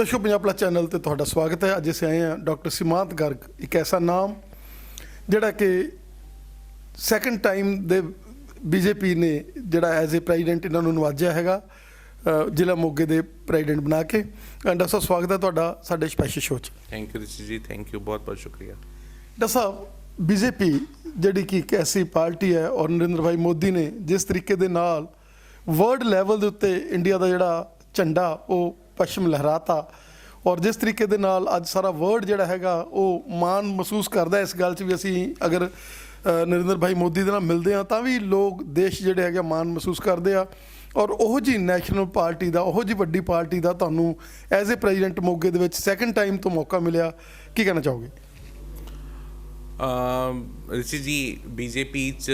ਦਰਸ਼ਕੋ Punjab plus channel ਤੇ ਤੁਹਾਡਾ ਸਵਾਗਤ ਹੈ। ਅੱਜ ਅਸੀਂ ਆਏ ਹਾਂ ਡਾਕਟਰ ਸਿਮਾਂਤ ਗਰਗ ਇੱਕ ਐਸਾ ਨਾਮ ਜਿਹੜਾ ਕਿ ਸੈਕੰਡ ਟਾਈਮ ਦੇ ਬੀਜੇਪੀ ਨੇ ਜਿਹੜਾ ਐਜ਼ ਅ ਪ੍ਰੈਜ਼ੀਡੈਂਟ ਇਹਨਾਂ ਨੂੰ ਨਵਾਜਿਆ ਹੈਗਾ ਜ਼ਿਲ੍ਹਾ ਮੋਗੇ ਦੇ ਪ੍ਰੈਜ਼ੀਡੈਂਟ ਬਣਾ ਕੇ। ਡਾਕਟਰ ਸਾਹਿਬ ਸਵਾਗਤ ਹੈ ਤੁਹਾਡਾ ਸਾਡੇ ਸਪੈਸ਼ਲ ਸ਼ੋਅ 'ਚ। Thank you Rishi ji thank you ਬਹੁਤ ਬਹੁਤ ਸ਼ੁਕਰੀਆ। ਡਾਕਟਰ ਸਾਹਿਬ ਬੀਜੇਪੀ ਜਿਹੜੀ ਕਿ ਇੱਕ ਐਸੀ ਪਾਰਟੀ ਹੈ ਔਰ ਨਰਿੰਦਰ ਭਾਈ ਮੋਦੀ ਨੇ ਜਿਸ ਤਰੀਕੇ ਦੇ ਨਾਲ ਵਰਲਡ ਲੈਵਲ ਦੇ ਉੱਤੇ ਇੰਡੀਆ ਦਾ ਜਿਹੜਾ ਝੰਡਾ ਉਹ ਪੱਛਮ ਲਹਿਰਾਤਾ। ਔਰ ਜਿਸ ਤਰੀਕੇ ਦੇ ਨਾਲ ਅੱਜ ਸਾਰਾ ਵਰਲਡ ਜਿਹੜਾ ਹੈਗਾ, ਉਹ ਮਾਣ ਮਹਿਸੂਸ ਕਰਦਾ ਇਸ ਗੱਲ 'ਚ ਵੀ ਅਸੀਂ ਅਗਰ ਨਰਿੰਦਰ ਭਾਈ ਮੋਦੀ ਦੇ ਨਾਲ ਮਿਲਦੇ ਆ ਤਾਂ ਵੀ ਲੋਕ ਦੇਸ਼ ਜਿਹੜੇ ਹੈਗੇ ਮਾਣ ਮਹਿਸੂਸ ਕਰਦੇ ਆ। ਔਰ ਉਹ ਜੀ ਨੈਸ਼ਨਲ ਪਾਰਟੀ ਦਾ, ਉਹ ਜੀ ਵੱਡੀ ਪਾਰਟੀ ਦਾ ਤੁਹਾਨੂੰ ਐਜ਼ ਅ ਪ੍ਰੈਜ਼ੀਡੈਂਟ ਮੋਗੇ ਦੇ ਵਿੱਚ ਸੈਕੰਡ ਟਾਈਮ ਤੋਂ ਮੌਕਾ ਮਿਲਿਆ। ਕੀ ਕਹਿਣਾ ਚਾਹੋਗੇ? ਰਿਸ਼ੀ ਜੀ ਬੀਜੇਪੀ ਚ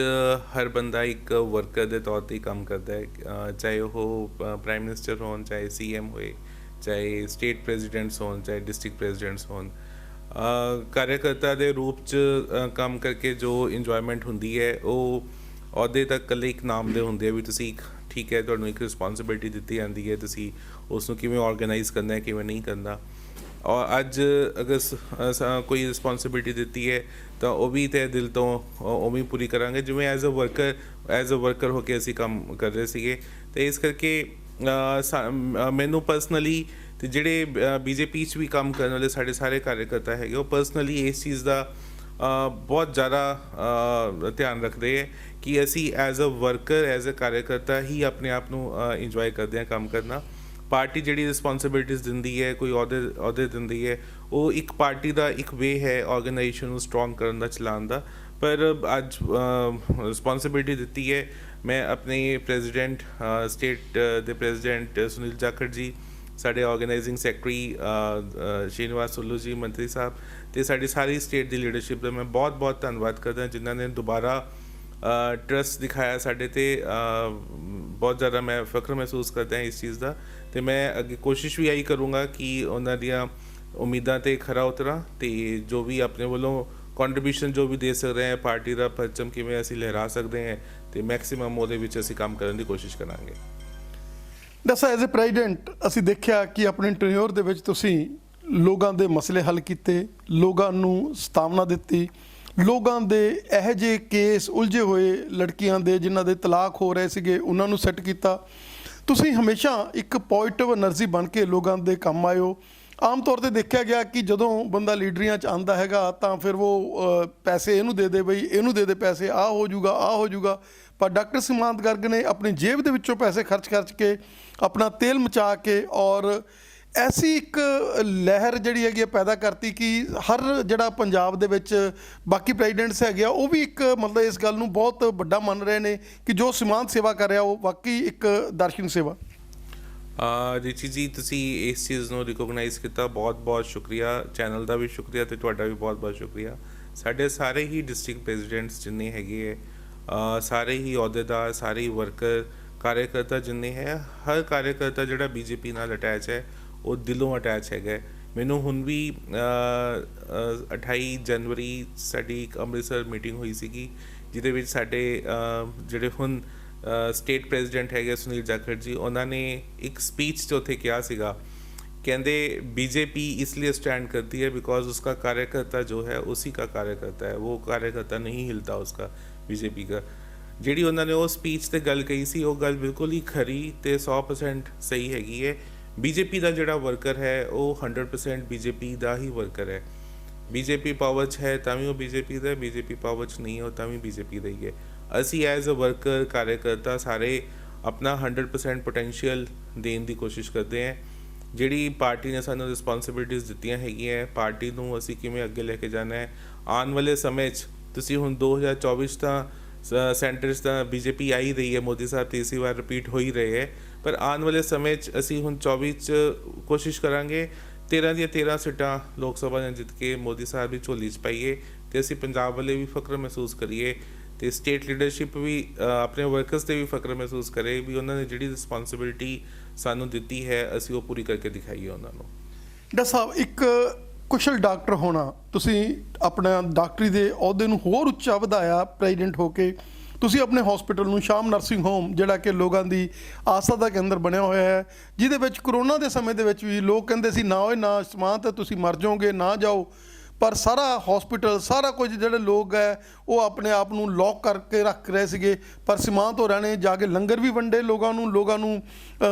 ਹਰ ਬੰਦਾ ਇੱਕ ਵਰਕਰ ਦੇ ਤੌਰ ਤੇ ਕੰਮ ਕਰਦਾ ਹੈ। ਚਾਹੇ ਉਹ ਪ੍ਰਾਈਮ ਮਿਨਿਸਟਰ ਹੋਣ, ਚਾਹੇ ਸੀਐਮ ਹੋਏ। ਚਾਹੇ ਸਟੇਟ ਪ੍ਰੈਜ਼ੀਡੈਂਟਸ ਹੋਣ, ਚਾਹੇ ਡਿਸਟ੍ਰਿਕਟ ਪ੍ਰੈਜ਼ੀਡੈਂਟਸ ਹੋਣ, ਅਹ ਕਾਰਜਕਰਤਾ ਦੇ ਰੂਪ ਚ ਕੰਮ ਕਰਕੇ ਜੋ ਇੰਜੋਇਮੈਂਟ ਹੁੰਦੀ ਹੈ, ਉਹ ਅਹੁਦੇ ਤੱਕ ਇਕੱਲੇ ਇੱਕ ਨਾਮ ਦੇ ਹੁੰਦੇ ਆ ਵੀ ਤੁਸੀਂ ਇੱਕ ਠੀਕ ਹੈ, ਤੁਹਾਨੂੰ ਇੱਕ ਰਿਸਪੌਂਸਿਬਿਲਟੀ ਦਿੱਤੀ ਜਾਂਦੀ ਹੈ, ਤੁਸੀਂ ਉਸ ਨੂੰ ਕਿਵੇਂ ਆਰਗੇਨਾਈਜ਼ ਕਰਨਾ ਹੈ, ਕਿਵੇਂ ਨਹੀਂ ਕਰਨਾ। ਔਰ ਅੱਜ ਅਗਰ ਸ- ਕੋਈ ਰਿਸਪੌਂਸਿਬਿਲਟੀ ਦਿੱਤੀ ਹੈ, ਤਾਂ ਉਹ ਵੀ ਤੇ ਦਿਲ ਤੋਂ ਉਹ ਵੀ ਪੂਰੀ ਕਰਾਂਗੇ, ਜਿਵੇਂ as a worker as a worker ਹੋ ਕੇ ਅਸੀਂ ਕੰਮ ਕਰ ਰਹੇ ਸੀਗੇ। ਤੇ ਇਸ ਕਰਕੇ ਮੈਨੂੰ ਪਰਸਨਲੀ ਤੇ ਜਿਹੜੇ ਬੀਜੇਪੀ 'ਚ ਵੀ ਕੰਮ ਕਰਨ ਵਾਲੇ ਸਾਡੇ ਸਾਰੇ ਕਾਰਜਕਰਤਾ ਹੈਗੇ, ਉਹ ਪਰਸਨਲੀ ਇਸ ਚੀਜ਼ ਦਾ ਬਹੁਤ ਜ਼ਿਆਦਾ ਧਿਆਨ ਰੱਖਦੇ ਹੈ ਕਿ ਅਸੀਂ as a worker as a ਕਾਰਜਕਰਤਾ ਹੀ ਆਪਣੇ ਆਪ ਨੂੰ ਇੰਜੋਏ ਕਰਦੇ ਹਾਂ ਕੰਮ ਕਰਨਾ। ਪਾਰਟੀ ਜਿਹੜੀ ਰਿਸਪੌਂਸਿਬਿਲਿਟੀਜ਼ ਦਿੰਦੀ ਹੈ, ਕੋਈ ਅਹੁਦੇ ਅਹੁਦੇ ਦਿੰਦੀ ਹੈ, ਉਹ ਇੱਕ ਪਾਰਟੀ ਦਾ ਇੱਕ ਵੇ ਹੈ ਆਰਗੇਨਾਈਜੇਸ਼ਨ ਨੂੰ ਸਟਰੋਂਗ ਕਰਨ ਦਾ, ਚਲਾਉਣ ਦਾ। ਪਰ ਅੱਜ ਰਿਸਪੌਂਸਿਬਿਲਿਟੀ ਦਿੱਤੀ ਹੈ ਮੈਂ ਆਪਣੇ ਪ੍ਰੈਜ਼ੀਡੈਂਟ ਸਟੇਟ ਦੇ ਪ੍ਰੈਜ਼ੀਡੈਂਟ ਸੁਨੀਲ ਜਾਖੜ ਜੀ, ਸਾਡੇ ਆਰਗੇਨਾਈਜ਼ਿੰਗ ਸੈਕਟਰੀ ਸ਼੍ਰੀਨਿਵਾਸ ਸੁੱਲੂ ਜੀ, ਮੰਤਰੀ ਸਾਹਿਬ ਤੇ ਸਾਡੀ ਸਾਰੀ ਸਟੇਟ ਦੀ ਲੀਡਰਸ਼ਿਪ ਦਾ ਮੈਂ ਬਹੁਤ ਬਹੁਤ ਧੰਨਵਾਦ ਕਰਦਾ, ਜਿਨ੍ਹਾਂ ਨੇ ਦੁਬਾਰਾ ਟਰਸਟ ਦਿਖਾਇਆ ਸਾਡੇ ਤੇ ਬਹੁਤ ਜ਼ਿਆਦਾ ਮੈਂ ਫਖਰ ਮਹਿਸੂਸ ਕਰਦਾ ਹਾਂ ਇਸ ਚੀਜ਼ ਦਾ ਤੇ ਮੈਂ ਅੱਗੇ ਕੋਸ਼ਿਸ਼ ਵੀ ਆਈ ਕਰੂੰਗਾ ਕਿ ਉਹਨਾਂ ਦੀਆਂ ਉਮੀਦਾਂ ਤੇ ਖਰਾ ਉਤਰਾਂ ਤੇ ਜੋ ਵੀ ਆਪਣੇ ਵੱਲੋਂ ਕੰਟਰੀਬਿਊਸ਼ਨ ਜੋ ਵੀ ਦੇ ਸਕਦੇ ਹਾਂ, ਪਾਰਟੀ ਦਾ ਪਰਚਮ ਕਿਵੇਂ ਅਸੀਂ ਲਹਿਰਾ ਸਕਦੇ ਹਾਂ ਤੇ ਮੈਕਸਿਮਮ ਉਹਦੇ ਵਿੱਚ ਅਸੀਂ ਕੰਮ ਕਰਨ ਦੀ ਕੋਸ਼ਿਸ਼ ਕਰਾਂਗੇ। ਦੱਸਾ ਐਜ਼ ਅ ਪ੍ਰੈਜ਼ੀਡੈਂਟ ਅਸੀਂ ਦੇਖਿਆ ਕਿ ਆਪਣੇ ਟ੍ਰੇਨਰ ਦੇ ਵਿੱਚ ਤੁਸੀਂ ਲੋਕਾਂ ਦੇ ਮਸਲੇ ਹੱਲ ਕੀਤੇ, ਲੋਕਾਂ ਨੂੰ ਸਤਾਵਨਾ ਦਿੱਤੀ, ਲੋਕਾਂ ਦੇ ਇਹ ਜੇ ਕੇਸ ਉਲਝੇ ਹੋਏ ਲੜਕੀਆਂ ਦੇ ਜਿਨ੍ਹਾਂ ਦੇ ਤਲਾਕ ਹੋ ਰਹੇ ਸੀਗੇ, ਉਹਨਾਂ ਨੂੰ ਸੈੱਟ ਕੀਤਾ। ਤੁਸੀਂ ਹਮੇਸ਼ਾ ਇੱਕ ਪੋਜ਼ਿਟਿਵ એનર્ਜੀ ਬਣ ਕੇ ਲੋਕਾਂ ਦੇ ਕੰਮ ਆਇਓ ਆਮ ਤੌਰ ਤੇ ਦੇਖਿਆ ਗਿਆ ਕਿ ਜਦੋਂ ਬੰਦਾ ਲੀਡਰੀਆਂ 'ਚ ਆਂਦਾ ਹੈਗਾ, ਤਾਂ ਫਿਰ ਉਹ ਪੈਸੇ ਇਹਨੂੰ ਦੇ ਦੇ ਬਈ, ਇਹਨੂੰ ਦੇ ਦੇ ਪੈਸੇ ਆ ਹੋ ਜੂਗਾ ਆ ਹੋ ਜੂਗਾ ਪਰ ਡਾਕਟਰ ਸਿਮਾਂਤ ਗਰਗ ਨੇ ਆਪਣੀ ਜੇਬ ਦੇ ਵਿੱਚੋਂ ਪੈਸੇ ਖਰਚ ਖਰਚ ਕੇ ਆਪਣਾ ਤੇਲ ਮਚਾ ਕੇ ਔਰ ਐਸੀ ਇੱਕ ਲਹਿਰ ਜਿਹੜੀ ਹੈਗੀ ਹੈ ਪੈਦਾ ਕਰਤੀ ਕਿ ਹਰ ਜਿਹੜਾ ਪੰਜਾਬ ਦੇ ਵਿੱਚ ਬਾਕੀ ਪ੍ਰੈਜ਼ੀਡੈਂਟਸ ਹੈਗੇ ਆ, ਉਹ ਵੀ ਇੱਕ ਮਤਲਬ ਇਸ ਗੱਲ ਨੂੰ ਬਹੁਤ ਵੱਡਾ ਮੰਨ ਰਹੇ ਨੇ ਕਿ ਜੋ ਸਿਮਾਂਤ ਸੇਵਾ ਕਰ ਰਿਹਾ, ਉਹ ਵਾਕਈ ਇੱਕ ਦਰਸ਼ਨ ਸੇਵਾ। ਰਿਚੀ ਜੀ ਤੁਸੀਂ ਇਸ ਚੀਜ਼ ਨੂੰ ਰਿਕੋਗਨਾਈਜ਼ ਕੀਤਾ। ਬਹੁਤ ਬਹੁਤ ਸ਼ੁਕਰੀਆ। ਚੈਨਲ ਦਾ ਵੀ ਸ਼ੁਕਰੀਆ ਤੇ ਤੁਹਾਡਾ ਵੀ ਬਹੁਤ ਬਹੁਤ ਸ਼ੁਕਰੀਆ। ਸਾਡੇ ਸਾਰੇ ਹੀ ਡਿਸਟ੍ਰਿਕਟ ਪ੍ਰੈਜ਼ੀਡੈਂਟਸ ਜਿੰਨੇ ਹੈਗੇ ਹੈ ਸਾਰੇ ਹੀ ਅਹੁਦੇਦਾਰ ਸਾਰੇ ਹੀ ਵਰਕਰ ਕਾਰਜਕਰਤਾ ਜਿੰਨੇ ਹੈ ਹਰ ਕਾਰਜਕਰਤਾ ਜਿਹੜਾ ਬੀਜੇਪੀ ਨਾਲ ਅਟੈਚ ਹੈ ਉਹ ਦਿਲੋਂ ਅਟੈਚ ਹੈਗਾ ਮੈਨੂੰ ਹੁਣ ਵੀ ਅਹ, 28 ਜਨਵਰੀ ਸਾਡੀ ਇੱਕ ਅੰਮ੍ਰਿਤਸਰ ਮੀਟਿੰਗ ਹੋਈ ਸੀਗੀ ਜਿਹਦੇ ਵਿੱਚ ਸਾਡੇ ਜਿਹੜੇ ਹੁਣ ਸਟੇਟ ਪ੍ਰੈਜ਼ੀਡੈਂਟ ਹੈਗੇ ਸੁਨੀਲ ਜਾਖੜ ਜੀ ਉਹਨਾਂ ਨੇ ਇੱਕ ਸਪੀਚ 'ਚ ਉੱਥੇ ਕਿਹਾ ਸੀਗਾ कहते बीजेपी इसलिए स्टैंड करती है बिकॉज उसका कार्यकर्ता जो है उसी का कार्यकर्ता है वो कार्यकर्ता नहीं हिलता उसका बीजेपी का ਜਿਹੜੀ ਉਹਨਾਂ ਨੇ ਉਹ ਸਪੀਚ ਤੇ ਗੱਲ ਕਹੀ ਸੀ ਉਹ ਗੱਲ ਬਿਲਕੁਲ ਹੀ ਖਰੀ ਤੇ 100% ਸਹੀ ਹੈਗੀ ਹੈ ਬੀਜੇਪੀ ਦਾ ਜਿਹੜਾ ਵਰਕਰ ਹੈ ਉਹ 100% ਬੀਜੇਪੀ ਦਾ ਹੀ ਵਰਕਰ ਹੈ ਬੀਜੇਪੀ ਪਾਵਰ 'ਚ ਹੈ ਤਾਂ ਵੀ ਉਹ ਬੀਜੇਪੀ ਦਾ ਬੀਜੇਪੀ ਪਾਵਰ 'ਚ ਨਹੀਂ ਹੋ ਤਾਂ ਵੀ ਬੀਜੇਪੀ ਦਾ ਹੀ ਹੈ ਅਸੀਂ ਐਜ਼ ਅ ਵਰਕਰ ਕਾਰਜਕਰਤਾ ਸਾਰੇ ਆਪਣਾ 100% ਪੋਟੈਂਸ਼ੀਅਲ ਦੇਣ ਦੀ ਕੋਸ਼ਿਸ਼ ਕਰਦੇ ਹਾਂ ਜਿਹੜੀ ਪਾਰਟੀ ਨੇ ਸਾਨੂੰ ਰਿਸਪੌਂਸਿਬਿਲਿਟੀਆਂ ਦਿੱਤੀਆਂ ਹੈਗੀਆਂ ਪਾਰਟੀ ਨੂੰ ਅਸੀਂ ਕਿਵੇਂ ਅੱਗੇ ਲੈ ਕੇ ਜਾਣਾ ਹੈ ਆਉਣ ਵਾਲੇ ਸਮੇਂ 'ਚ ਤੁਸੀਂ ਹੁਣ 2024 'ਚ ਤਾਂ ਸੈਂਟਰ 'ਚ ਤਾਂ ਬੀਜੇਪੀ ਆ ਹੀ ਰਹੀ ਹੈ ਮੋਦੀ ਸਾਹਿਬ ਤੀਸਰੀ ਵਾਰ ਰਿਪੀਟ ਹੋ ਹੀ ਰਹੇ ਹੈ ਪਰ ਆਉਣ ਵਾਲੇ ਸਮੇਂ 'ਚ ਅਸੀਂ ਹੁਣ 24 'ਚ ਕੋਸ਼ਿਸ਼ ਕਰਾਂਗੇ 13 ਦੀਆਂ 13 ਸੀਟਾਂ ਲੋਕ ਸਭਾ ਦੀਆਂ ਜਿੱਤ ਕੇ ਮੋਦੀ ਸਾਹਿਬ ਦੀ ਝੋਲੀ 'ਚ ਪਾਈਏ ਤੇ ਅਸੀਂ ਪੰਜਾਬ ਵਾਲੇ ਵੀ ਫਕਰ ਮਹਿਸੂਸ ਕਰੀਏ ਤੇ ਸਟੇਟ ਲੀਡਰਸ਼ਿਪ ਵੀ ਆਪਣੇ ਵਰਕਰਸ ਤੇ ਵੀ ਫਕਰ ਮਹਿਸੂਸ ਕਰੇ ਵੀ ਉਹਨਾਂ ਨੇ ਜਿਹੜੀ ਰਿਸਪੌਂਸਿਬਿਲਟੀ ਸਾਨੂੰ ਦਿੱਤੀ ਹੈ, ਅਸੀਂ ਉਹ ਪੂਰੀ ਕਰਕੇ ਦਿਖਾਈਏ ਉਹਨਾਂ ਨੂੰ। ਡਾਕਟਰ ਸਾਹਿਬ, ਇੱਕ ਕੁਸ਼ਲ ਡਾਕਟਰ ਹੋਣਾ, ਤੁਸੀਂ ਆਪਣਾ ਡਾਕਟਰੀ ਦੇ ਅਹੁਦੇ ਨੂੰ ਹੋਰ ਉੱਚਾ ਵਧਾਇਆ ਪ੍ਰੈਜ਼ੀਡੈਂਟ ਹੋ ਕੇ। ਤੁਸੀਂ ਆਪਣੇ ਹਸਪੀਟਲ ਨੂੰ ਸ਼ਾਮ ਨਰਸਿੰਗ ਹੋਮ ਜਿਹੜਾ ਕਿ ਲੋਕਾਂ ਦੀ ਆਸਾ ਦਾ ਕੇਂਦਰ ਬਣਿਆ ਹੋਇਆ ਹੈ, ਜਿਹਦੇ ਵਿੱਚ ਕਰੋਨਾ ਦੇ ਸਮੇਂ ਦੇ ਵਿੱਚ ਵੀ ਲੋਕ ਕਹਿੰਦੇ ਸੀ, ਨਾ ਓਏ, ਨਾ ਸਮਾਂ ਤਾਂ ਤੁਸੀਂ ਮਰ ਜਾਓਗੇ, ਨਾ ਜਾਓ। ਪਰ ਸਾਰਾ ਹਸਪੀਟਲ ਸਾਰਾ ਕੁਝ ਜਿਹੜੇ ਲੋਕ ਹੈ, ਉਹ ਆਪਣੇ ਆਪ ਨੂੰ ਲੌਕ ਕਰਕੇ ਰੱਖ ਰਹੇ ਸੀਗੇ। ਪਰ ਸੀਮਾਂਤ ਹੋਰਾਂ ਨੇ ਜਾ ਕੇ ਲੰਗਰ ਵੀ ਵੰਡੇ ਲੋਕਾਂ ਨੂੰ ਲੋਕਾਂ ਨੂੰ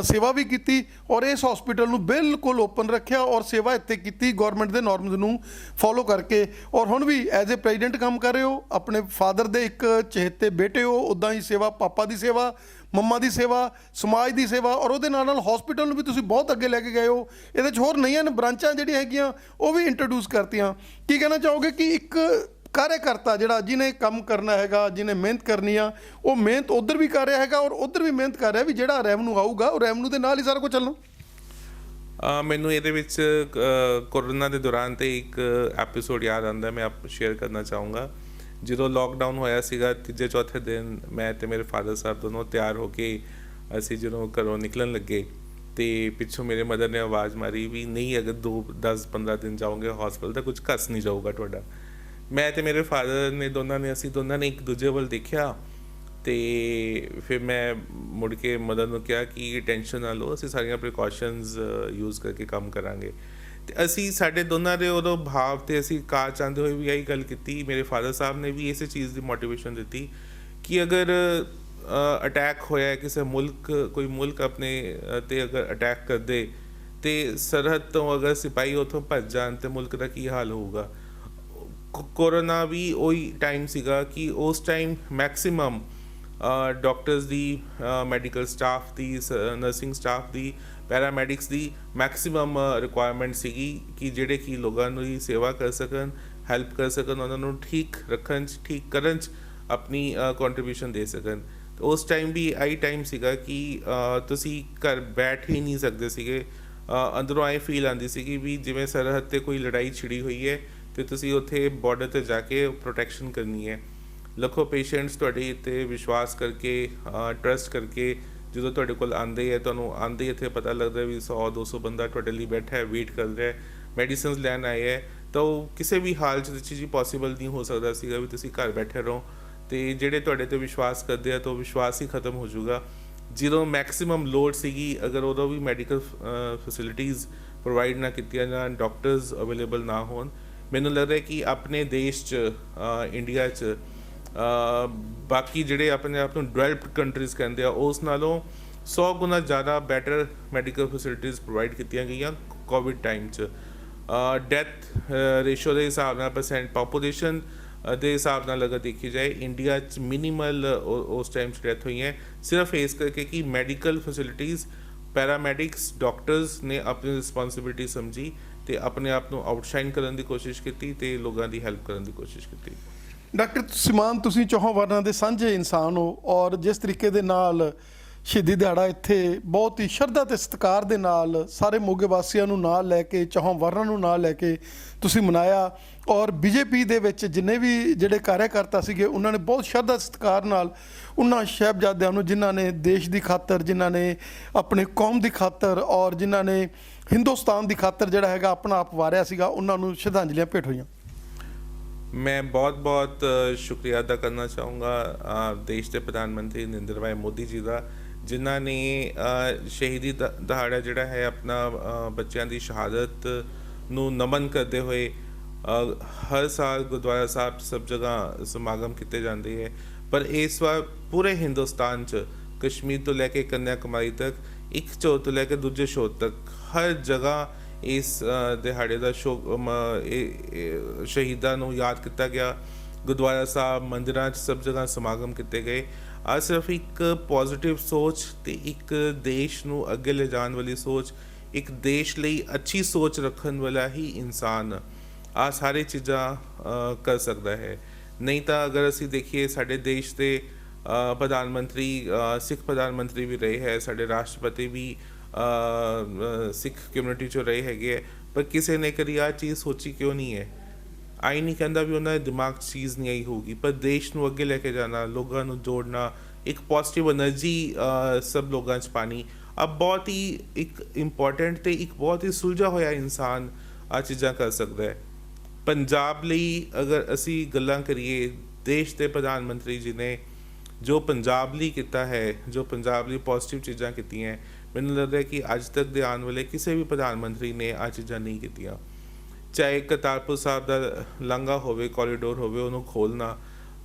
ਸੇਵਾ ਵੀ ਕੀਤੀ ਔਰ ਇਸ ਹਸਪੀਟਲ ਨੂੰ ਬਿਲਕੁਲ ਓਪਨ ਰੱਖਿਆ ਔਰ ਸੇਵਾ ਇੱਥੇ ਕੀਤੀ ਗਵਰਨਮੈਂਟ ਦੇ ਨਾਰਮਸ ਨੂੰ ਫੋਲੋ ਕਰਕੇ। ਔਰ ਹੁਣ ਵੀ ਐਜ਼ ਅ ਪ੍ਰੈਜ਼ੀਡੈਂਟ ਕੰਮ ਕਰ ਰਹੇ ਹੋ, ਆਪਣੇ ਫਾਦਰ ਦੇ ਇੱਕ ਚਹੇਤੇ ਬੇਟੇ ਹੋ ਉਦਾਂ ਹੀ ਸੇਵਾ, ਪਾਪਾ ਦੀ ਸੇਵਾ ਮੰਮਾ ਦੀ ਸੇਵਾ, ਸਮਾਜ ਦੀ ਸੇਵਾ ਔਰ ਉਹਦੇ ਨਾਲ ਨਾਲ ਹਸਪੀਟਲ ਨੂੰ ਵੀ ਤੁਸੀਂ ਬਹੁਤ ਅੱਗੇ ਲੈ ਕੇ ਗਏ ਹੋ। ਇਹਦੇ 'ਚ ਹੋਰ ਨਈਆਂ ਬ੍ਰਾਂਚਾਂ ਜਿਹੜੀਆਂ ਹੈਗੀਆਂ, ਉਹ ਵੀ ਇੰਟਰੋਡਿਊਸ ਕਰਤੀਆਂ। ਕੀ ਕਹਿਣਾ ਚਾਹੋਗੇ ਕਿ ਇੱਕ ਕਾਰਜਕਰਤਾ ਜਿਹੜਾ ਜਿਹਨੇ ਕੰਮ ਕਰਨਾ ਹੈਗਾ, ਜਿਹਨੇ ਮਿਹਨਤ ਕਰਨੀ ਆ, ਉਹ ਮਿਹਨਤ ਉਧਰ ਵੀ ਕਰ ਰਿਹਾ ਹੈਗਾ ਔਰ ਉਧਰ ਵੀ ਮਿਹਨਤ ਕਰ ਰਿਹਾ ਵੀ ਜਿਹੜਾ ਰੈਵਨਿਊ ਆਊਗਾ, ਉਹ ਰੈਵਨਿਊ ਦੇ ਨਾਲ ਹੀ ਸਾਰਾ ਕੁਝ ਚੱਲਣਾ? ਮੈਨੂੰ ਇਹਦੇ ਵਿੱਚ ਕੋਰੋਨਾ ਦੇ ਦੌਰਾਨ ਤੇ ਇੱਕ ਐਪੀਸੋਡ ਯਾਦ ਆਉਂਦਾ, ਮੈਂ ਆਪ ਸ਼ੇਅਰ ਕਰਨਾ ਚਾਹੂੰਗਾ। ਜਦੋਂ ਲੋਕਡਾਊਨ ਹੋਇਆ ਸੀਗਾ, ਤੀਜੇ, ਚੌਥੇ ਦਿਨ ਮੈਂ ਤੇ ਮੇਰੇ ਫਾਦਰ ਸਾਹਿਬ ਦੋਨੋਂ ਤਿਆਰ ਹੋ ਕੇ ਅਸੀਂ ਜਦੋਂ ਘਰੋਂ ਨਿਕਲਣ ਲੱਗੇ ਤੇ ਪਿੱਛੋਂ ਮੇਰੇ ਮਦਰ ਨੇ ਆਵਾਜ਼ ਮਾਰੀ ਵੀ ਨਹੀਂ, ਅਗਰ 2 10 15 ਦਿਨ ਜਾਓਗੇ ਹਸਪੀਟਲ ਤਾਂ ਕੁਝ ਘਸ ਨਹੀਂ ਜਾਊਗਾ ਤੁਹਾਡਾ। ਮੈਂ ਤੇ ਮੇਰੇ ਫਾਦਰ ਨੇ ਦੋਨਾਂ ਨੇ, ਅਸੀਂ ਦੋਨਾਂ ਨੇ ਇੱਕ ਦੂਜੇ ਵੱਲ ਦੇਖਿਆ ਤੇ ਫਿਰ ਮੈਂ ਮੁੜ ਕੇ ਮਦਰ ਨੂੰ ਕਿਹਾ ਕਿ ਟੈਨਸ਼ਨ ਨਾ ਲਓ, ਅਸੀਂ ਸਾਰੀਆਂ ਪ੍ਰੀਕਾਸ਼ਨਸ ਯੂਜ਼ ਕਰਕੇ ਕੰਮ ਕਰਾਂਗੇ। ਤੇ ਅਸੀਂ ਸਾਡੇ ਦੋਨਾਂ ਦੇ ਉਦੋਂ ਭਾਵ ਤੇ ਅਸੀਂ ਕਾਰ ਚਾਹੁੰਦੇ ਹੋਏ ਵੀ ਇਹੀ ਗੱਲ ਕੀਤੀ, ਮੇਰੇ ਫਾਦਰ ਸਾਹਿਬ ਨੇ ਵੀ ਇਸੇ ਚੀਜ਼ ਦੀ ਮੋਟੀਵੇਸ਼ਨ ਦਿੱਤੀ ਕਿ ਅਗਰ ਅਟੈਕ ਹੋਇਆ ਹੈ ਕਿਸੇ ਮੁਲਕ, ਕੋਈ ਮੁਲਕ ਆਪਣੇ ਤੇ ਅਗਰ ਅਟੈਕ ਕਰਦੇ ਤੇ ਸਰਹੱਦ ਤੋਂ ਅਗਰ ਸਿਪਾਹੀ ਉਥੋਂ ਭੱਜ ਜਾਣ ਤੇ ਮੁਲਕ ਦਾ ਕੀ ਹਾਲ ਹੋਊਗਾ? ਕੋਰੋਨਾ ਵੀ ਉਹੀ ਟਾਈਮ ਸੀਗਾ ਕਿ ਉਸ ਟਾਈਮ ਮੈਕਸਿਮਮ ਡਾਕਟਰਸ ਦੀ ਮੈਡੀਕਲ ਸਟਾਫ ਦੀ ਨਰਸਿੰਗ ਸਟਾਫ ਦੀ ਪੈਰਾਮੈਡਿਕਸ ਦੀ ਮੈਕਸਿਮਮ ਰਿਕੁਆਇਰਮੈਂਟ ਸੀਗੀ ਕਿ ਜਿਹੜੇ ਕਿ ਲੋਕਾਂ ਨੂੰ ਦੀ ਸੇਵਾ ਕਰ ਸਕਣ ਹੈਲਪ ਕਰ ਸਕਣ, ਉਹਨਾਂ ਨੂੰ ਠੀਕ ਰੱਖਣ ਚ, ਠੀਕ ਕਰਨ ਚ ਆਪਣੀ ਕੰਟਰੀਬਿਊਸ਼ਨ ਦੇ ਸਕਣ। ਤੇ ਉਸ ਟਾਈਮ ਵੀ ਆਈ ਟਾਈਮ ਸੀਗਾ ਕਿ ਤੁਸੀਂ ਘਰ ਬੈਠ ਹੀ ਨਹੀਂ ਸਕਦੇ ਸੀਗੇ। ਅੰਦਰੋਂ ਆਏ ਫੀਲ ਆਂਦੀ ਸੀਗੀ ਵੀ ਜਿਵੇਂ ਸਰਹੱਦ ਤੇ ਕੋਈ ਲੜਾਈ ਛਿੜੀ ਹੋਈ ਹੈ, ਤੇ ਤੁਸੀਂ ਉੱਥੇ ਬਾਰਡਰ ਤੇ ਜਾ ਕੇ ਪ੍ਰੋਟੈਕਸ਼ਨ ਕਰਨੀ ਹੈ। ਲੱਖੋ ਪੇਸ਼ੈਂਟਸ ਤੁਹਾਡੇ ਤੇ ਵਿਸ਼ਵਾਸ ਕਰਕੇ ਟਰਸਟ ਕਰਕੇ ਜਦੋਂ ਤੁਹਾਡੇ ਕੋਲ ਆਂਦੇ ਹੈ, ਤੁਹਾਨੂੰ ਆਂਦੇ ਇੱਥੇ ਪਤਾ ਲੱਗਦਾ ਵੀ 100 200 ਬੰਦਾ ਤੁਹਾਡੇ ਲਈ ਬੈਠਾ ਹੈ ਵੇਟ ਕਰ ਰਿਹਾ ਹੈ ਮੈਡੀਸਿਨਸ ਲੈਣ ਆਏ ਹੈ। ਤਾਂ ਉਹ ਕਿਸੇ ਵੀ ਹਾਲ 'ਚ ਚੀਜ਼ ਹੀ ਪੋਸੀਬਲ ਨਹੀਂ ਹੋ ਸਕਦਾ ਸੀਗਾ ਵੀ ਤੁਸੀਂ ਘਰ ਬੈਠੇ ਰਹੋ। ਤੇ ਜਿਹੜੇ ਤੁਹਾਡੇ ਤੇ ਵਿਸ਼ਵਾਸ ਕਰਦੇ ਆ ਤਾਂ ਉਹ ਵਿਸ਼ਵਾਸ ਹੀ ਖਤਮ ਹੋ ਜਾਊਗਾ। ਜਦੋਂ ਮੈਕਸਿਮਮ ਲੋਡ ਸੀਗੀ, ਅਗਰ ਉਦੋਂ ਵੀ ਮੈਡੀਕਲ ਫੈਸਿਲਿਟੀਆਂ ਪ੍ਰੋਵਾਈਡ ਨਾ ਕੀਤੀਆਂ ਜਾਣ ਡਾਕਟਰਸ ਅਵੇਲੇਬਲ ਨਾ ਹੋਣ, ਮੈਨੂੰ ਲੱਗਦਾ ਹੈ ਕਿ ਆਪਣੇ ਦੇਸ਼ 'ਚ ਇੰਡੀਆ 'ਚ ਬਾਕੀ ਜਿਹੜੇ ਆਪਣੇ ਆਪ ਨੂੰ ਡਿਵੈਲਪਡ ਕੰਟਰੀਜ਼ ਕਹਿੰਦੇ ਆ, ਉਸ ਨਾਲੋਂ 100 ਗੁਣਾ ਜ਼ਿਆਦਾ ਬੈਟਰ ਮੈਡੀਕਲ ਫੈਸਿਲਿਟੀਆਂ ਪ੍ਰੋਵਾਈਡ ਕੀਤੀਆਂ ਗਈਆਂ ਕੋਵਿਡ ਟਾਈਮ 'ਚ। ਡੈਥ ਰੇਸ਼ੋ ਦੇ ਹਿਸਾਬ ਨਾਲ ਪਰਸੈਂਟ ਪੋਪੂਲੇਸ਼ਨ ਦੇ ਹਿਸਾਬ ਨਾਲ ਅਗਰ ਦੇਖੀ ਜਾਏ ਇੰਡੀਆ 'ਚ ਮਿਨੀਮਲ ਉਸ ਟਾਈਮ 'ਚ ਡੈਥ ਹੋਈਆਂ ਸਿਰਫ ਇਸ ਕਰਕੇ ਕਿ ਮੈਡੀਕਲ ਫੈਸਿਲਿਟੀਆਂ ਪੈਰਾਮੈਡਿਕਸ ਡਾਕਟਰਸ ਨੇ ਆਪਣੀ ਰਿਸਪੌਂਸਿਬਿਲਟੀ ਸਮਝੀ ਤੇ ਆਪਣੇ ਆਪ ਨੂੰ ਆਊਟਸ਼ਾਈਨ ਕਰਨ ਦੀ ਕੋਸ਼ਿਸ਼ ਕੀਤੀ ਤੇ ਲੋਕਾਂ ਦੀ ਹੈਲਪ ਕਰਨ ਦੀ ਕੋਸ਼ਿਸ਼ ਕੀਤੀ। ਡਾਕਟਰ ਸਿਮਾਨ, ਤੁਸੀਂ ਚੌਹਾਂ ਵਰਨਾਂ ਦੇ ਸਾਂਝੇ ਇਨਸਾਨ ਹੋ ਔਰ ਜਿਸ ਤਰੀਕੇ ਦੇ ਨਾਲ ਸ਼ਹੀਦੀ ਦਿਹਾੜਾ ਇੱਥੇ ਬਹੁਤ ਹੀ ਸ਼ਰਧਾ ਤੇ ਸਤਿਕਾਰ ਦੇ ਨਾਲ ਸਾਰੇ ਮੋਗੇ ਵਾਸੀਆਂ ਨੂੰ ਨਾਲ ਲੈ ਕੇ, ਚੌਹਾਂ ਵਰਨਾਂ ਨੂੰ ਨਾਲ ਲੈ ਕੇ ਤੁਸੀਂ ਮਨਾਇਆ ਔਰ ਬੀਜੇਪੀ ਦੇ ਵਿੱਚ ਜਿੰਨੇ ਵੀ ਜਿਹੜੇ ਕਾਰਜਕਰਤਾ ਸੀਗੇ, ਉਹਨਾਂ ਨੇ ਬਹੁਤ ਸ਼ਰਧਾ ਸਤਿਕਾਰ ਨਾਲ ਉਹਨਾਂ ਸਾਹਿਬਜ਼ਾਦਿਆਂ ਨੂੰ, ਜਿਨ੍ਹਾਂ ਨੇ ਦੇਸ਼ ਦੀ ਖਾਤਰ, ਜਿਨ੍ਹਾਂ ਨੇ ਆਪਣੇ ਕੌਮ ਦੀ ਖਾਤਰ ਔਰ ਜਿਨ੍ਹਾਂ ਨੇ ਹਿੰਦੁਸਤਾਨ ਦੀ ਖਾਤਰ ਜਿਹੜਾ ਹੈਗਾ ਆਪਣਾ ਆਪ ਵਾਰਿਆ ਸੀਗਾ, ਉਹਨਾਂ ਨੂੰ ਸ਼ਰਧਾਂਜਲੀਆਂ ਭੇਟ ਹੋਈਆਂ। ਮੈਂ ਬਹੁਤ-ਬਹੁਤ ਸ਼ੁਕਰੀਆ ਅਦਾ ਕਰਨਾ ਚਾਹੂੰਗਾ ਦੇਸ਼ ਦੇ ਪ੍ਰਧਾਨ ਮੰਤਰੀ ਨਰਿੰਦਰ ਭਾਈ ਮੋਦੀ ਜੀ ਦਾ, ਜਿਨ੍ਹਾਂ ਨੇ ਸ਼ਹੀਦੀ ਦ- ਦਿਹਾੜਾ ਜਿਹੜਾ ਹੈ ਆਪਣਾ ਬੱਚਿਆਂ ਦੀ ਸ਼ਹਾਦਤ ਨੂੰ ਨਮਨ ਕਰਦੇ ਹੋਏ ਹਰ ਸਾਲ ਗੁਰਦੁਆਰਾ ਸਾਹਿਬ 'ਚ ਸਭ ਜਗ੍ਹਾ ਸਮਾਗਮ ਕੀਤੇ ਜਾਂਦੇ ਹੈ। ਪਰ ਇਸ ਵਾਰ ਪੂਰੇ ਹਿੰਦੁਸਤਾਨ 'ਚ ਕਸ਼ਮੀਰ ਤੋਂ ਲੈ ਕੇ ਕੰਨਿਆ ਕੁਮਾਰੀ ਤੱਕ, ਇੱਕ ਚੋਰ ਤੋਂ ਲੈ ਕੇ ਦੂਜੇ ਛੋਰ ਤੱਕ, ਹਰ ਜਗ੍ਹਾ ਇਸ ਦਿਹਾੜੇ ਦਾ ਸ਼ੋਕ ਇਹ- ਸ਼ਹੀਦਾਂ ਨੂੰ ਯਾਦ ਕੀਤਾ ਗਿਆ। ਗੁਰਦੁਆਰਾ ਸਾਹਿਬ ਮੰਦਿਰਾਂ 'ਚ ਸਭ ਜਗ੍ਹਾ ਸਮਾਗਮ ਕੀਤੇ ਗਏ। ਆ ਸਿਰਫ ਇੱਕ ਪੋਜ਼ਿਟਿਵ ਸੋਚ ਤੇ ਇੱਕ ਦੇਸ਼ ਨੂੰ ਅੱਗੇ ਲੈ ਜਾਣ ਵਾਲੀ ਸੋਚ, ਇੱਕ ਦੇਸ਼ ਲਈ ਅੱਛੀ ਸੋਚ ਰੱਖਣ ਵਾਲਾ ਹੀ ਇਨਸਾਨ ਆ ਸਾਰੇ ਚੀਜ਼ਾਂ ਕਰ ਸਕਦਾ ਹੈ। ਨਹੀਂ ਤਾਂ ਅਗਰ ਅਸੀਂ ਦੇਖੀਏ ਸਾਡੇ ਦੇਸ਼ ਦੇ ਪ੍ਰਧਾਨ ਮੰਤਰੀ ਸਿੱਖ ਪ੍ਰਧਾਨ ਮੰਤਰੀ ਵੀ ਰਹੇ ਹੈ, ਸਾਡੇ ਰਾਸ਼ਟਰਪਤੀ ਵੀ ਸਿੱਖ ਕਮਿਊਨਿਟੀ ਚੋਂ ਰਹੇ ਹੈਗੇ ਪਰ ਕਿਸੇ ਨੇ ਕਦੀ ਆ ਚੀਜ਼ ਸੋਚੀ ਕਿਉਂ ਨਹੀਂ ਹੈ? ਆਈ ਨਹੀਂ ਕਹਿੰਦਾ ਵੀ ਉਹਨਾਂ ਦੇ ਦਿਮਾਗ 'ਚ ਚੀਜ਼ ਨਹੀਂ ਆਈ ਹੋਗੀ ਪਰ ਦੇਸ਼ ਨੂੰ ਅੱਗੇ ਲੈ ਕੇ ਜਾਣਾ, ਲੋਕਾਂ ਨੂੰ ਜੋੜਨਾ, ਇੱਕ ਪੋਜ਼ਿਟਿਵ એનર્ਜੀ ਸਭ ਲੋਕਾਂ 'ਚ ਪਾਣੀ ਅਬ ਬਹੁਤ ਹੀ ਇੱਕ ਇੰਪੋਰਟੈਂਟ ਤੇ ਇੱਕ ਬਹੁਤ ਹੀ ਸੁਲਝਾ ਹੋਇਆ ਇਨਸਾਨ ਆ ਚੀਜ਼ਾਂ ਕਰ ਸਕਦਾ ਹੈ। ਪੰਜਾਬ ਲਈ ਅਗਰ ਅਸੀਂ ਗੱਲਾਂ ਕਰੀਏ, ਦੇਸ਼ ਦੇ ਪ੍ਰਧਾਨ ਮੰਤਰੀ ਜੀ ਨੇ ਜੋ ਪੰਜਾਬ ਲਈ ਕੀਤਾ ਹੈ, ਜੋ ਪੰਜਾਬ ਲਈ ਪੋਜ਼ਿਟਿਵ ਚੀਜ਼ਾਂ ਕੀਤੀਆਂ ਮੈਨੂੰ ਲੱਗਦਾ ਹੈ ਕਿ ਅੱਜ ਤੱਕ ਦੇ ਆਉਣ ਵਾਲੇ ਕਿਸੇ ਵੀ ਪ੍ਰਧਾਨ ਮੰਤਰੀ ਨੇ ਆ ਚੀਜ਼ਾਂ ਨਹੀਂ ਕੀਤੀਆਂ। ਚਾਹੇ ਕਰਤਾਰਪੁਰ ਸਾਹਿਬ ਦਾ ਲਾਂਘਾ ਹੋਵੇ ਕੋਰੀਡੋਰ ਹੋਵੇ, ਉਹਨੂੰ ਖੋਲਣਾ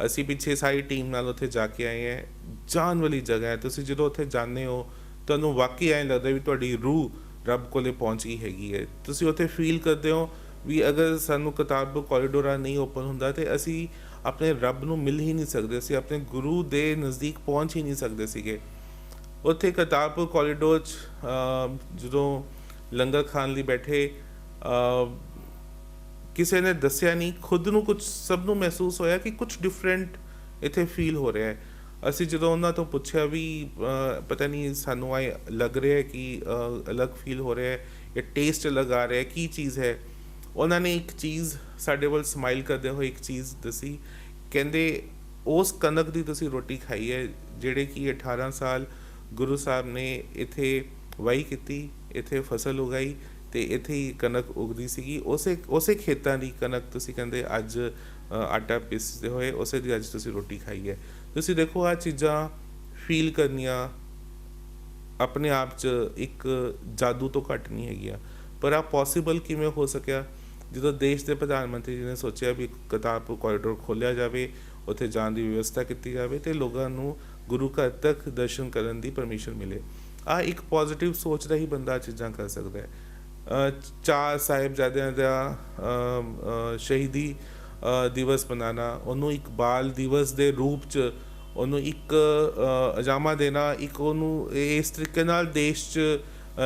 ਅਸੀਂ ਪਿੱਛੇ ਸਾਰੀ ਟੀਮ ਨਾਲ ਉੱਥੇ ਜਾ ਕੇ ਆਏ ਹਾਂ। ਜਾਣ ਵਾਲੀ ਜਗ੍ਹਾ ਹੈ। ਤੁਸੀਂ ਜਦੋਂ ਉੱਥੇ ਜਾਂਦੇ ਹੋ, ਤੁਹਾਨੂੰ ਵਾਕਈ ਐਂ ਲੱਗਦਾ ਵੀ ਤੁਹਾਡੀ ਰੂਹ ਰੱਬ ਕੋਲੇ ਪਹੁੰਚ ਗਈ ਹੈਗੀ ਹੈ। ਤੁਸੀਂ ਉੱਥੇ ਫੀਲ ਕਰਦੇ ਹੋ ਵੀ ਅਗਰ ਸਾਨੂੰ ਕਰਤਾਰਪੁਰ ਕੋਰੀਡੋਰ ਨਹੀਂ ਓਪਨ ਹੁੰਦਾ ਤੇ ਅਸੀਂ ਆਪਣੇ ਰੱਬ ਨੂੰ ਮਿਲ ਹੀ ਨਹੀਂ ਸਕਦੇ। ਅਸੀਂ ਆਪਣੇ ਗੁਰੂ ਦੇ ਨਜ਼ਦੀਕ ਪਹੁੰਚ ਹੀ ਨਹੀਂ ਸਕਦੇ ਸੀਗੇ। ਉੱਥੇ ਕਰਤਾਰਪੁਰ ਕੋਰੀਡੋਰ 'ਚ ਜਦੋਂ ਲੰਗਰ ਖਾਣ ਲਈ ਬੈਠੇ ਕਿਸੇ ਨੇ ਦੱਸਿਆ ਨਹੀਂ, ਖੁਦ ਨੂੰ ਕੁਝ ਸਭ ਨੂੰ ਮਹਿਸੂਸ ਹੋਇਆ ਕਿ ਕੁਝ ਡਿਫਰੈਂਟ ਇੱਥੇ ਫੀਲ ਹੋ ਰਿਹਾ ਹੈ। ਅਸੀਂ ਜਦੋਂ ਉਹਨਾਂ ਤੋਂ ਪੁੱਛਿਆ ਵੀ ਪਤਾ ਨਹੀਂ ਸਾਨੂੰ ਆਏ, ਲੱਗ ਰਿਹਾ ਹੈ ਕਿ ਅਲੱਗ ਫੀਲ ਹੋ ਰਿਹਾ ਹੈ, ਜਾਂ ਟੇਸਟ ਅਲੱਗ ਆ ਰਿਹਾ ਹੈ, ਕੀ ਚੀਜ਼ ਹੈ? ਉਹਨਾਂ ਨੇ ਇੱਕ ਚੀਜ਼ ਸਾਡੇ ਵੱਲ ਸਮਾਈਲ ਕਰਦੇ ਹੋਏ ਇੱਕ ਚੀਜ਼ ਦੱਸੀ। ਕਹਿੰਦੇ, ਉਸ ਕਣਕ ਦੀ ਤੁਸੀਂ ਰੋਟੀ ਖਾਈ ਹੈ, ਜਿਹੜੇ ਕਿ 18 ਸਾਲ ਗੁਰੂ ਸਾਹਿਬ ਨੇ ਇੱਥੇ ਵਾਈ ਕੀਤੀ, ਇੱਥੇ ਫਸਲ ਉਗਾਈ ਤੇ ਇੱਥੇ ਹੀ ਕਣਕ ਉਗਦੀ ਸੀਗੀ। ਉਸੇ ਉਸੇ ਖੇਤਾਂ ਦੀ ਕਣਕ ਤੁਸੀਂ ਕਹਿੰਦੇ ਅੱਜ ਆਟਾ ਪੀਸਦੇ ਹੋਏ, ਉਸੇ ਦੀ ਅੱਜ ਤੁਸੀਂ ਰੋਟੀ ਖਾਈ ਹੈ। ਤੁਸੀਂ ਦੇਖੋ ਆ ਚੀਜ਼ਾਂ ਫੀਲ ਕਰਨੀਆਂ ਆਪਣੇ ਆਪ 'ਚ ਇੱਕ ਜਾਦੂ ਤੋਂ ਘੱਟ ਨਹੀਂ ਹੈਗੀਆਂ। ਪਰ ਆ ਪੋਸੀਬਲ ਕਿਵੇਂ ਹੋ ਸਕਿਆ? ਜਦੋਂ ਦੇਸ਼ ਦੇ ਪ੍ਰਧਾਨ ਮੰਤਰੀ ਜੀ ਨੇ ਸੋਚਿਆ ਵੀ ਕਤਾਰਪੁਰ ਕੋਰੀਡੋਰ ਖੋਲਿਆ ਜਾਵੇ, ਉੱਥੇ ਜਾਣ ਦੀ ਵਿਵਸਥਾ ਕੀਤੀ ਜਾਵੇ ਤੇ ਲੋਕਾਂ ਨੂੰ ਗੁਰੂ ਘਰ ਤੱਕ ਦਰਸ਼ਨ ਕਰਨ ਦੀ ਪਰਮਿਸ਼ਨ ਮਿਲੇ। ਆ ਇੱਕ ਪੋਜ਼ਿਟਿਵ ਸੋਚ ਦਾ ਹੀ ਬੰਦਾ ਆਹ ਚੀਜ਼ਾਂ ਕਰ ਸਕਦਾ ਹੈ। ਚਾਰ ਸਾਹਿਬਜ਼ਾਦਿਆਂ ਦਾ ਸ਼ਹੀਦੀ ਦਿਵਸ ਮਨਾਉਣਾ ਉਹਨੂੰ ਇੱਕ ਬਾਲ ਦਿਵਸ ਦੇ ਰੂਪ 'ਚ ਉਹਨੂੰ ਇੱਕ ਅਜਾਮਾ ਦੇਣਾ, ਇੱਕ ਉਹਨੂੰ ਇਸ ਤਰੀਕੇ ਨਾਲ ਦੇਸ਼ 'ਚ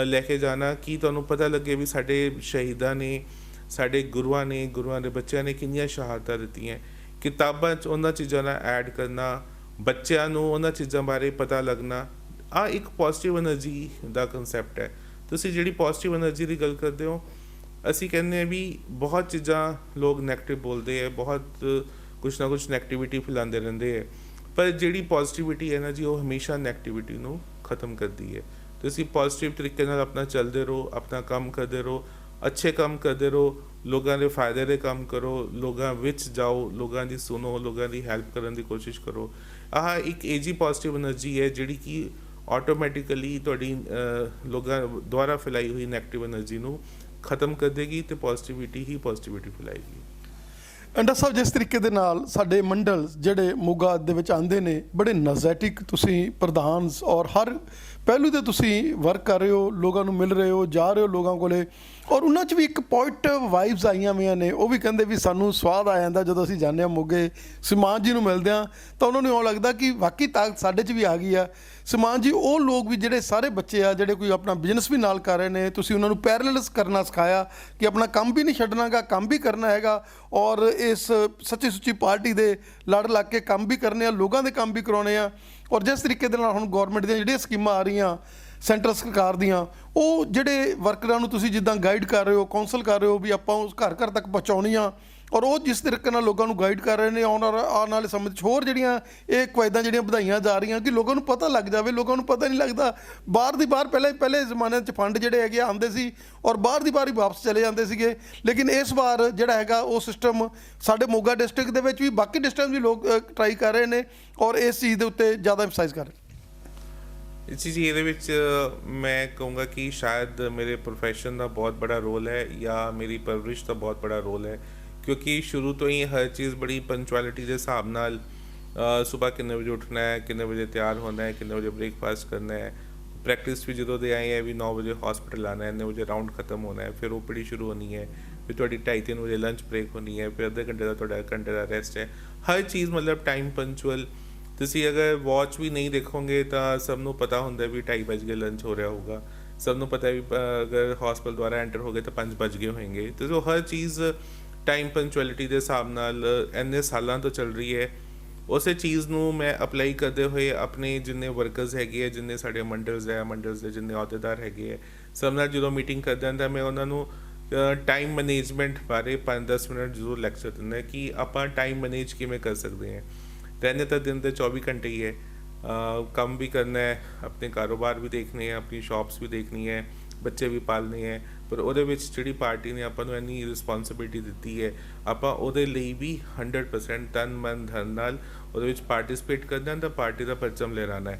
ਲੈ ਕੇ ਜਾਣਾ ਕਿ ਤੁਹਾਨੂੰ ਪਤਾ ਲੱਗੇ ਵੀ ਸਾਡੇ ਸ਼ਹੀਦਾਂ ਨੇ, ਸਾਡੇ ਗੁਰੂਆਂ ਨੇ, ਗੁਰੂਆਂ ਦੇ ਬੱਚਿਆਂ ਨੇ ਕਿੰਨੀਆਂ ਸ਼ਹਾਦਤਾਂ ਦਿੱਤੀਆਂ। ਕਿਤਾਬਾਂ 'ਚ ਉਹਨਾਂ ਚੀਜ਼ਾਂ ਨਾਲ ਐਡ ਕਰਨਾ ਬੱਚਿਆਂ ਨੂੰ ਉਹਨਾਂ ਚੀਜ਼ਾਂ ਬਾਰੇ ਪਤਾ ਲੱਗਣਾ ਆ ਇੱਕ ਪੋਜ਼ਿਟਿਵ એનર્ਜੀ ਦਾ ਕਨਸੈਪਟ ਹੈ। ਤੁਸੀਂ ਜਿਹੜੀ ਪੋਜ਼ਿਟਿਵ એનર્ਜੀ ਦੀ ਗੱਲ ਕਰਦੇ ਹੋ, ਅਸੀਂ ਕਹਿੰਦੇ ਆ ਵੀ ਬਹੁਤ ਚੀਜ਼ਾਂ ਲੋਕ 네ਗੇਟਿਵ ਬੋਲਦੇ ਆ ਬਹੁਤ ਕੁਝ ਨਾ ਕੁਝ 네ਗੇਟਿਵਿਟੀ ਫੈਲਾਉਂਦੇ ਰਹਿੰਦੇ ਆ ਪਰ ਜਿਹੜੀ ਪੋਜ਼ਿਟਿਵਿਟੀ એનર્ਜੀ ਉਹ ਹਮੇਸ਼ਾ 네ਗੇਟਿਵਿਟੀ ਨੂੰ ਖਤਮ ਕਰਦੀ ਹੈ। ਤੁਸੀਂ ਪੋਜ਼ਿਟਿਵ ਤਰੀਕੇ ਨਾਲ ਆਪਣਾ ਚੱਲਦੇ ਰਹੋ, ਆਪਣਾ ਕੰਮ ਕਰਦੇ ਰਹੋ, ਅੱਛੇ ਕੰਮ ਕਰਦੇ ਰਹੋ, ਲੋਕਾਂ ਦੇ ਫਾਇਦੇ ਦੇ ਕੰਮ ਕਰੋ, ਲੋਕਾਂ ਵਿੱਚ ਜਾਓ, ਲੋਕਾਂ ਦੀ ਸੁਣੋ, ਲੋਕਾਂ ਦੀ ਹੈਲਪ ਕਰਨ ਦੀ ਕੋਸ਼ਿਸ਼ ਕਰੋ। ਆਹ ਇੱਕ ਏਜੀ ਪੋਜ਼ਿਟਿਵ એનર્ਜੀ ਹੈ, ਜਿਹੜੀ ਕਿ ਆਟੋਮੈਟਿਕਲੀ ਤੁਹਾਡੀ ਲੋਕਾਂ ਦੁਆਰਾ ਫੈਲਾਈ ਹੋਈ ਨੈਗੇਟਿਵ એનર્ਜੀ ਨੂੰ ਖਤਮ ਕਰ ਦੇਗੀ ਤੇ ਪੋਜ਼ਿਟਿਵਿਟੀ ਹੀ ਪੋਜ਼ਿਟਿਵਿਟੀ ਫੈਲਾਏਗੀ। ਅੰਡਾ ਸਾਹਿਬ ਜਿਸ ਤਰੀਕੇ ਦੇ ਨਾਲ ਸਾਡੇ ਮੰਡਲ ਜਿਹੜੇ ਮੋਗਾ ਦੇ ਵਿੱਚ ਆਉਂਦੇ ਨੇ, ਬੜੇ ਨਜ਼ੈਟਿਕ ਤੁਸੀਂ ਪ੍ਰਧਾਨਸ ਔਰ ਹਰ ਪਹਿਲੂ ਤੇ ਤੁਸੀਂ ਵਰਕ ਕਰ ਰਹੇ ਹੋ, ਲੋਕਾਂ ਨੂੰ ਮਿਲ ਰਹੇ ਹੋ, ਜਾ ਰਹੇ ਹੋ ਲੋਕਾਂ ਕੋਲੇ ਔਰ ਉਹਨਾਂ 'ਚ ਵੀ ਇੱਕ ਪੋਜ਼ਿਟਿਵ ਵਾਈਬਸ ਆਈਆਂ ਹੋਈਆਂ ਨੇ। ਉਹ ਵੀ ਕਹਿੰਦੇ ਵੀ ਸਾਨੂੰ ਸਵਾਦ ਆ ਜਾਂਦਾ ਜਦੋਂ ਅਸੀਂ ਜਾਂਦੇ ਹਾਂ ਮੋਗੇ। ਸਮਾਨ ਜੀ ਨੂੰ ਮਿਲਦੇ ਹਾਂ ਤਾਂ ਉਹਨਾਂ ਨੂੰ ਇਉਂ ਲੱਗਦਾ ਕਿ ਵਾਕਈ ਤਾਕਤ ਸਾਡੇ 'ਚ ਵੀ ਆ ਗਈ ਆ। ਸਮਾਨ ਜੀ, ਉਹ ਲੋਕ ਵੀ ਜਿਹੜੇ ਸਾਰੇ ਬੱਚੇ ਆ, ਜਿਹੜੇ ਕੋਈ ਆਪਣਾ ਬਿਜ਼ਨਸ ਵੀ ਨਾਲ ਕਰ ਰਹੇ ਨੇ, ਤੁਸੀਂ ਉਹਨਾਂ ਨੂੰ ਪੈਰਲਲਸ ਕਰਨਾ ਸਿਖਾਇਆ ਕਿ ਆਪਣਾ ਕੰਮ ਵੀ ਨਹੀਂ ਛੱਡਣਾਗਾ ਕੰਮ ਵੀ ਕਰਨਾ ਹੈਗਾ ਔਰ ਇਸ ਸੱਚੀ ਸੁੱਚੀ ਪਾਰਟੀ ਦੇ ਲੜ ਲੱਗ ਕੇ ਕੰਮ ਵੀ ਕਰਨੇ ਆ, ਲੋਕਾਂ ਦੇ ਕੰਮ ਵੀ ਕਰਾਉਣੇ ਆ ਔਰ ਜਿਸ ਤਰੀਕੇ ਦੇ ਨਾਲ ਹੁਣ ਗਵਰਨਮੈਂਟ ਦੀਆਂ ਜਿਹੜੀਆਂ ਸਕੀਮਾਂ ਆ ਰਹੀਆਂ ਸੈਂਟਰ ਸਰਕਾਰ ਦੀਆਂ, ਉਹ ਜਿਹੜੇ ਵਰਕਰਾਂ ਨੂੰ ਤੁਸੀਂ ਜਿੱਦਾਂ ਗਾਈਡ ਕਰ ਰਹੇ ਹੋ ਕਾਉਂਸਲ ਕਰ ਰਹੇ ਹੋ ਵੀ ਆਪਾਂ ਉਸ ਘਰ ਘਰ ਤੱਕ ਪਹੁੰਚਾਉਣੀਆਂ ਔਰ ਉਹ ਜਿਸ ਤਰੀਕੇ ਨਾਲ ਲੋਕਾਂ ਨੂੰ ਗਾਈਡ ਕਰ ਰਹੇ ਨੇ, ਆਉਣ ਵਾਲਾ- ਆਉਣ ਵਾਲੇ ਸਮੇਂ 'ਚ ਹੋਰ ਜਿਹੜੀਆਂ ਇਹ ਕਵਾਇਦਾਂ ਜਿਹੜੀਆਂ ਵਧਾਈਆਂ ਜਾ ਰਹੀਆਂ ਕਿ ਲੋਕਾਂ ਨੂੰ ਪਤਾ ਲੱਗ ਜਾਵੇ, ਲੋਕਾਂ ਨੂੰ ਪਤਾ ਨਹੀਂ ਲੱਗਦਾ। ਬਾਹਰ ਦੀ ਬਾਹਰ ਪਹਿਲੇ ਪਹਿਲੇ ਜ਼ਮਾਨੇ 'ਚ ਫੰਡ ਜਿਹੜੇ ਹੈਗੇ ਆਉਂਦੇ ਸੀ ਔਰ ਬਾਹਰ ਦੀ ਬਾਹਰ ਹੀ ਵਾਪਸ ਚਲੇ ਜਾਂਦੇ ਸੀਗੇ। ਲੇਕਿਨ ਇਸ ਵਾਰ ਜਿਹੜਾ ਹੈਗਾ ਉਹ ਸਿਸਟਮ ਸਾਡੇ ਮੋਗਾ ਡਿਸਟ੍ਰਿਕਟ ਦੇ ਵਿੱਚ ਵੀ, ਬਾਕੀ ਡਿਸਟ੍ਰਿਕਟ ਵੀ ਲੋਕ ਟਰਾਈ ਕਰ ਰਹੇ ਨੇ ਔਰ ਇਸ ਚੀਜ਼ ਦੇ ਉੱਤੇ ਜ਼ਿਆਦਾ ਐਮਫਸਾਈਜ਼ ਕਰ ਰਹੇ ਇਸ ਚੀਜ਼ ਇਹਦੇ ਵਿੱਚ ਮੈਂ ਕਹੂੰਗਾ ਕਿ ਸ਼ਾਇਦ ਮੇਰੇ ਪ੍ਰੋਫੈਸ਼ਨ ਦਾ ਬਹੁਤ ਬੜਾ ਰੋਲ ਹੈ ਜਾਂ ਮੇਰੀ ਪਰਵਰਿਸ਼ ਦਾ ਬਹੁਤ ਬੜਾ ਰੋਲ ਹੈ। ਕਿਉਂਕਿ ਸ਼ੁਰੂ ਤੋਂ ਹੀ ਹਰ ਚੀਜ਼ ਬੜੀ ਪੰਚੁਅਲਿਟੀ ਦੇ ਹਿਸਾਬ ਨਾਲ ਸਵੇਰ ਕਿੰਨੇ ਵਜੇ ਉੱਠਣਾ ਹੈ ਕਿੰਨੇ ਵਜੇ ਤਿਆਰ ਹੋਣਾ ਹੈ ਕਿੰਨੇ ਵਜੇ ਬ੍ਰੇਕਫਾਸਟ ਕਰਨਾ ਹੈ ਪ੍ਰੈਕਟਿਸ ਵੀ ਜਦੋਂ ਦੇ ਆਏ ਹੈ ਵੀ 9 ਵਜੇ ਹਸਪੀਟਲ ਆਣਾ ਹੈ 9 ਵਜੇ ਰਾਊਂਡ ਖਤਮ ਹੋਣਾ ਹੈ ਫਿਰ ਓਪੀਡੀ ਸ਼ੁਰੂ ਹੋਣੀ ਹੈ ਫਿਰ ਤੁਹਾਡੀ 2:30 ਵਜੇ ਲੰਚ ਬ੍ਰੇਕ ਹੋਣੀ ਹੈ ਫਿਰ ਅੱਧੇ ਘੰਟੇ ਦਾ ਤੁਹਾਡਾ ਘੰਟੇ ਦਾ ਰੈਸਟ ਹੈ ਹਰ ਚੀਜ਼ ਮਤਲਬ ਟਾਈਮ ਪੰਚੁਅਲ ਤੁਸੀਂ ਅਗਰ ਵਾਚ ਵੀ ਨਹੀਂ ਦੇਖੋਗੇ ਤਾਂ ਸਭ ਨੂੰ ਪਤਾ ਹੁੰਦਾ ਵੀ 2:30 ਵਜ ਗਏ ਲੰਚ ਹੋ ਰਿਹਾ ਹੋਊਗਾ ਸਭ ਨੂੰ ਪਤਾ ਹੈ ਵੀ ਅ, ਅਗਰ ਹਸਪੀਟਲ ਦੁਆਰਾ ਐਂਟਰ ਹੋ ਗਏ ਤਾਂ 5 ਵਜ ਗਏ ਹੋਣਗੇ ਤੇ ਜੋ ਹਰ ਚੀਜ਼ ਟਾਈਮ ਪੰਚੁਅਲਿਟੀ ਦੇ ਹਿਸਾਬ ਨਾਲ, ਇੰਨੇ ਸਾਲਾਂ ਤੋਂ ਚੱਲ ਰਹੀ ਹੈ। ਉਸੇ ਚੀਜ਼ ਨੂੰ ਮੈਂ ਅਪਲਾਈ ਕਰਦੇ ਹੋਏ ਆਪਣੇ ਜਿੰਨੇ ਵਰਕਰਸ ਹੈਗੇ ਆ, ਜਿੰਨੇ ਸਾਡੇ ਮੰਡਲਸ ਹੈ ਮੰਡਲਸ ਦੇ ਜਿੰਨੇ ਅਹੁਦੇਦਾਰ ਹੈਗੇ ਆ, ਸਭ ਨਾਲ ਜਦੋਂ ਮੀਟਿੰਗ ਕਰਦਾ ਹਾਂ ਤਾਂ ਮੈਂ ਉਹਨਾਂ ਨੂੰ ਟਾਈਮ ਮੈਨੇਜਮੈਂਟ ਬਾਰੇ 5-10 ਮਿੰਟ ਜ਼ਰੂਰ ਲੈਕਚਰ ਦਿੰਦਾ ਕਿ ਆਪਾਂ ਟਾਈਮ ਮੈਨੇਜ ਕਿਵੇਂ ਕਰ ਸਕਦੇ ਹਾਂ। ਰਹਿਣੇ ਤਾਂ ਦਿਨ ਦੇ 24 ਘੰਟੇ ਹੀ ਹੈ। ਕੰਮ ਵੀ ਕਰਨਾ ਹੈ, ਆਪਣੇ ਕਾਰੋਬਾਰ ਵੀ ਦੇਖਣੇ ਹੈ ਆਪਣੀ ਸ਼ਾਪਸ ਵੀ ਦੇਖਣੀ ਹੈ। ਬੱਚੇ ਵੀ ਪਾਲਨੇ ਹੈ, ਪਰ ਉਹਦੇ ਵਿੱਚ ਜਿਹੜੀ ਪਾਰਟੀ ਨੇ ਆਪਾਂ ਨੂੰ ਇੰਨੀ ਰਿਸਪੌਂਸਿਬਿਲਟੀ ਦਿੱਤੀ ਹੈ, ਆਪਾਂ ਉਹਦੇ ਲਈ ਵੀ 100% ਤਨ ਮਨ ਧਨ ਨਾਲ ਉਹਦੇ ਵਿੱਚ ਪਾਰਟਿਸਿਪੇਟ ਕਰਨਾ ਤਾਂ ਪਾਰਟੀ ਦਾ ਪਰਚਮ ਲਹਿਰਾਣਾ ਹੈ।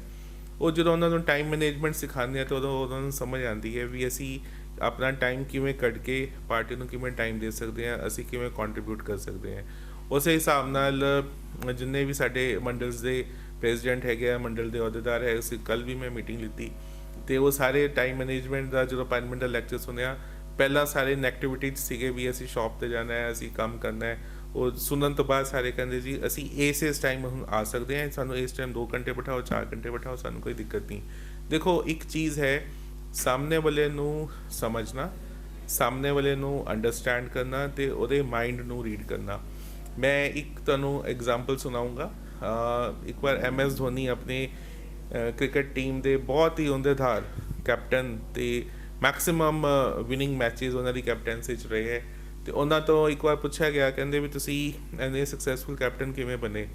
ਉਹ ਜਦੋਂ ਉਹਨਾਂ ਨੂੰ ਟਾਈਮ ਮੈਨੇਜਮੈਂਟ ਸਿਖਾਉਂਦੇ ਆ ਤਾਂ ਉਦੋਂ ਉਹਨਾਂ ਨੂੰ ਸਮਝ ਆਉਂਦੀ ਹੈ ਵੀ ਅਸੀਂ ਆਪਣਾ ਟਾਈਮ ਕਿਵੇਂ ਕੱਢ ਕੇ ਪਾਰਟੀ ਨੂੰ ਕਿਵੇਂ ਟਾਈਮ ਦੇ ਸਕਦੇ ਹਾਂ, ਅਸੀਂ ਕਿਵੇਂ ਕੰਟਰੀਬਿਊਟ ਕਰ ਸਕਦੇ ਹਾਂ। ਉਸੇ ਹਿਸਾਬ ਨਾਲ ਜਿੰਨੇ ਵੀ ਸਾਡੇ ਮੰਡਲਸ ਦੇ ਪ੍ਰੈਜ਼ੀਡੈਂਟ ਹੈਗੇ ਆ, ਮੰਡਲ ਦੇ ਅਹੁਦੇਦਾਰ ਹੈ ਅਸੀਂ ਕੱਲ ਵੀ ਮੈਂ ਮੀਟਿੰਗ ਲਿੱਤੀ। ਤੇ ਉਹ ਸਾਰੇ ਟਾਈਮ ਮੈਨੇਜਮੈਂਟ ਦਾ ਜਦੋਂ 5 ਮਿੰਟ ਦਾ ਲੈਕਚਰ ਸੁਣਿਆ, ਪਹਿਲਾਂ ਸਾਰੇ ਨੈਗੇਟਿਵਿਟੀ 'ਚ ਸੀਗੇ ਵੀ ਅਸੀਂ ਸ਼ਾਪ ਤੇ ਜਾਣਾ ਹੈ, ਅਸੀਂ ਕੰਮ ਕਰਨਾ ਹੈ। ਉਹ ਸੁਣਨ ਤੋਂ ਬਾਅਦ ਸਾਰੇ ਕਹਿੰਦੇ ਜੀ, ਅਸੀਂ ਇਸ ਇਸ ਟਾਈਮ ਹੁਣ ਆ ਸਕਦੇ ਹਾਂ, ਸਾਨੂੰ ਇਸ ਟਾਈਮ 2 ਘੰਟੇ ਬਿਠਾਓ 4 ਘੰਟੇ ਬਿਠਾਓ, ਸਾਨੂੰ ਕੋਈ ਦਿੱਕਤ ਨਹੀਂ। ਦੇਖੋ, ਇੱਕ ਚੀਜ਼ ਹੈ, ਸਾਹਮਣੇ ਵਾਲੇ ਨੂੰ ਸਮਝਣਾ, ਸਾਹਮਣੇ ਵਾਲੇ ਨੂੰ ਅੰਡਰਸਟੈਂਡ ਕਰਨਾ ਤੇ ਉਹਦੇ ਮਾਈਂਡ ਨੂੰ ਰੀਡ ਕਰਨਾ। ਮੈਂ ਇੱਕ ਤੁਹਾਨੂੰ ਐਗਜ਼ਾਮਪਲ ਸੁਣਾਉਂਗਾ। ਇੱਕ ਵਾਰ ਐਮ ਐਸ ਧੋਨੀ ਆਪਣੇ ਕ੍ਰਿਕਟ ਟੀਮ ਦੇ ਬਹੁਤ ਹੀ ਉਹਦੇਦਾਰ ਕੈਪਟਨ ਤੇ ਮੈਕਸਿਮਮ ਵਿਨਿੰਗ ਮੈਚਸ ਉਹਨਾਂ ਦੀ ਕੈਪਟਨਸੀ ਚ ਰਹੇ ਹੈ। ਤੇ ਉਹਨਾਂ ਤੋਂ ਇੱਕ ਵਾਰ ਪੁੱਛਿਆ ਗਿਆ, ਕਹਿੰਦੇ ਵੀ ਤੁਸੀਂ ਐਨੇ ਸਕਸੈਸਫੁਲ ਕੈਪਟਨ ਕਿਵੇਂ ਬਣੇ?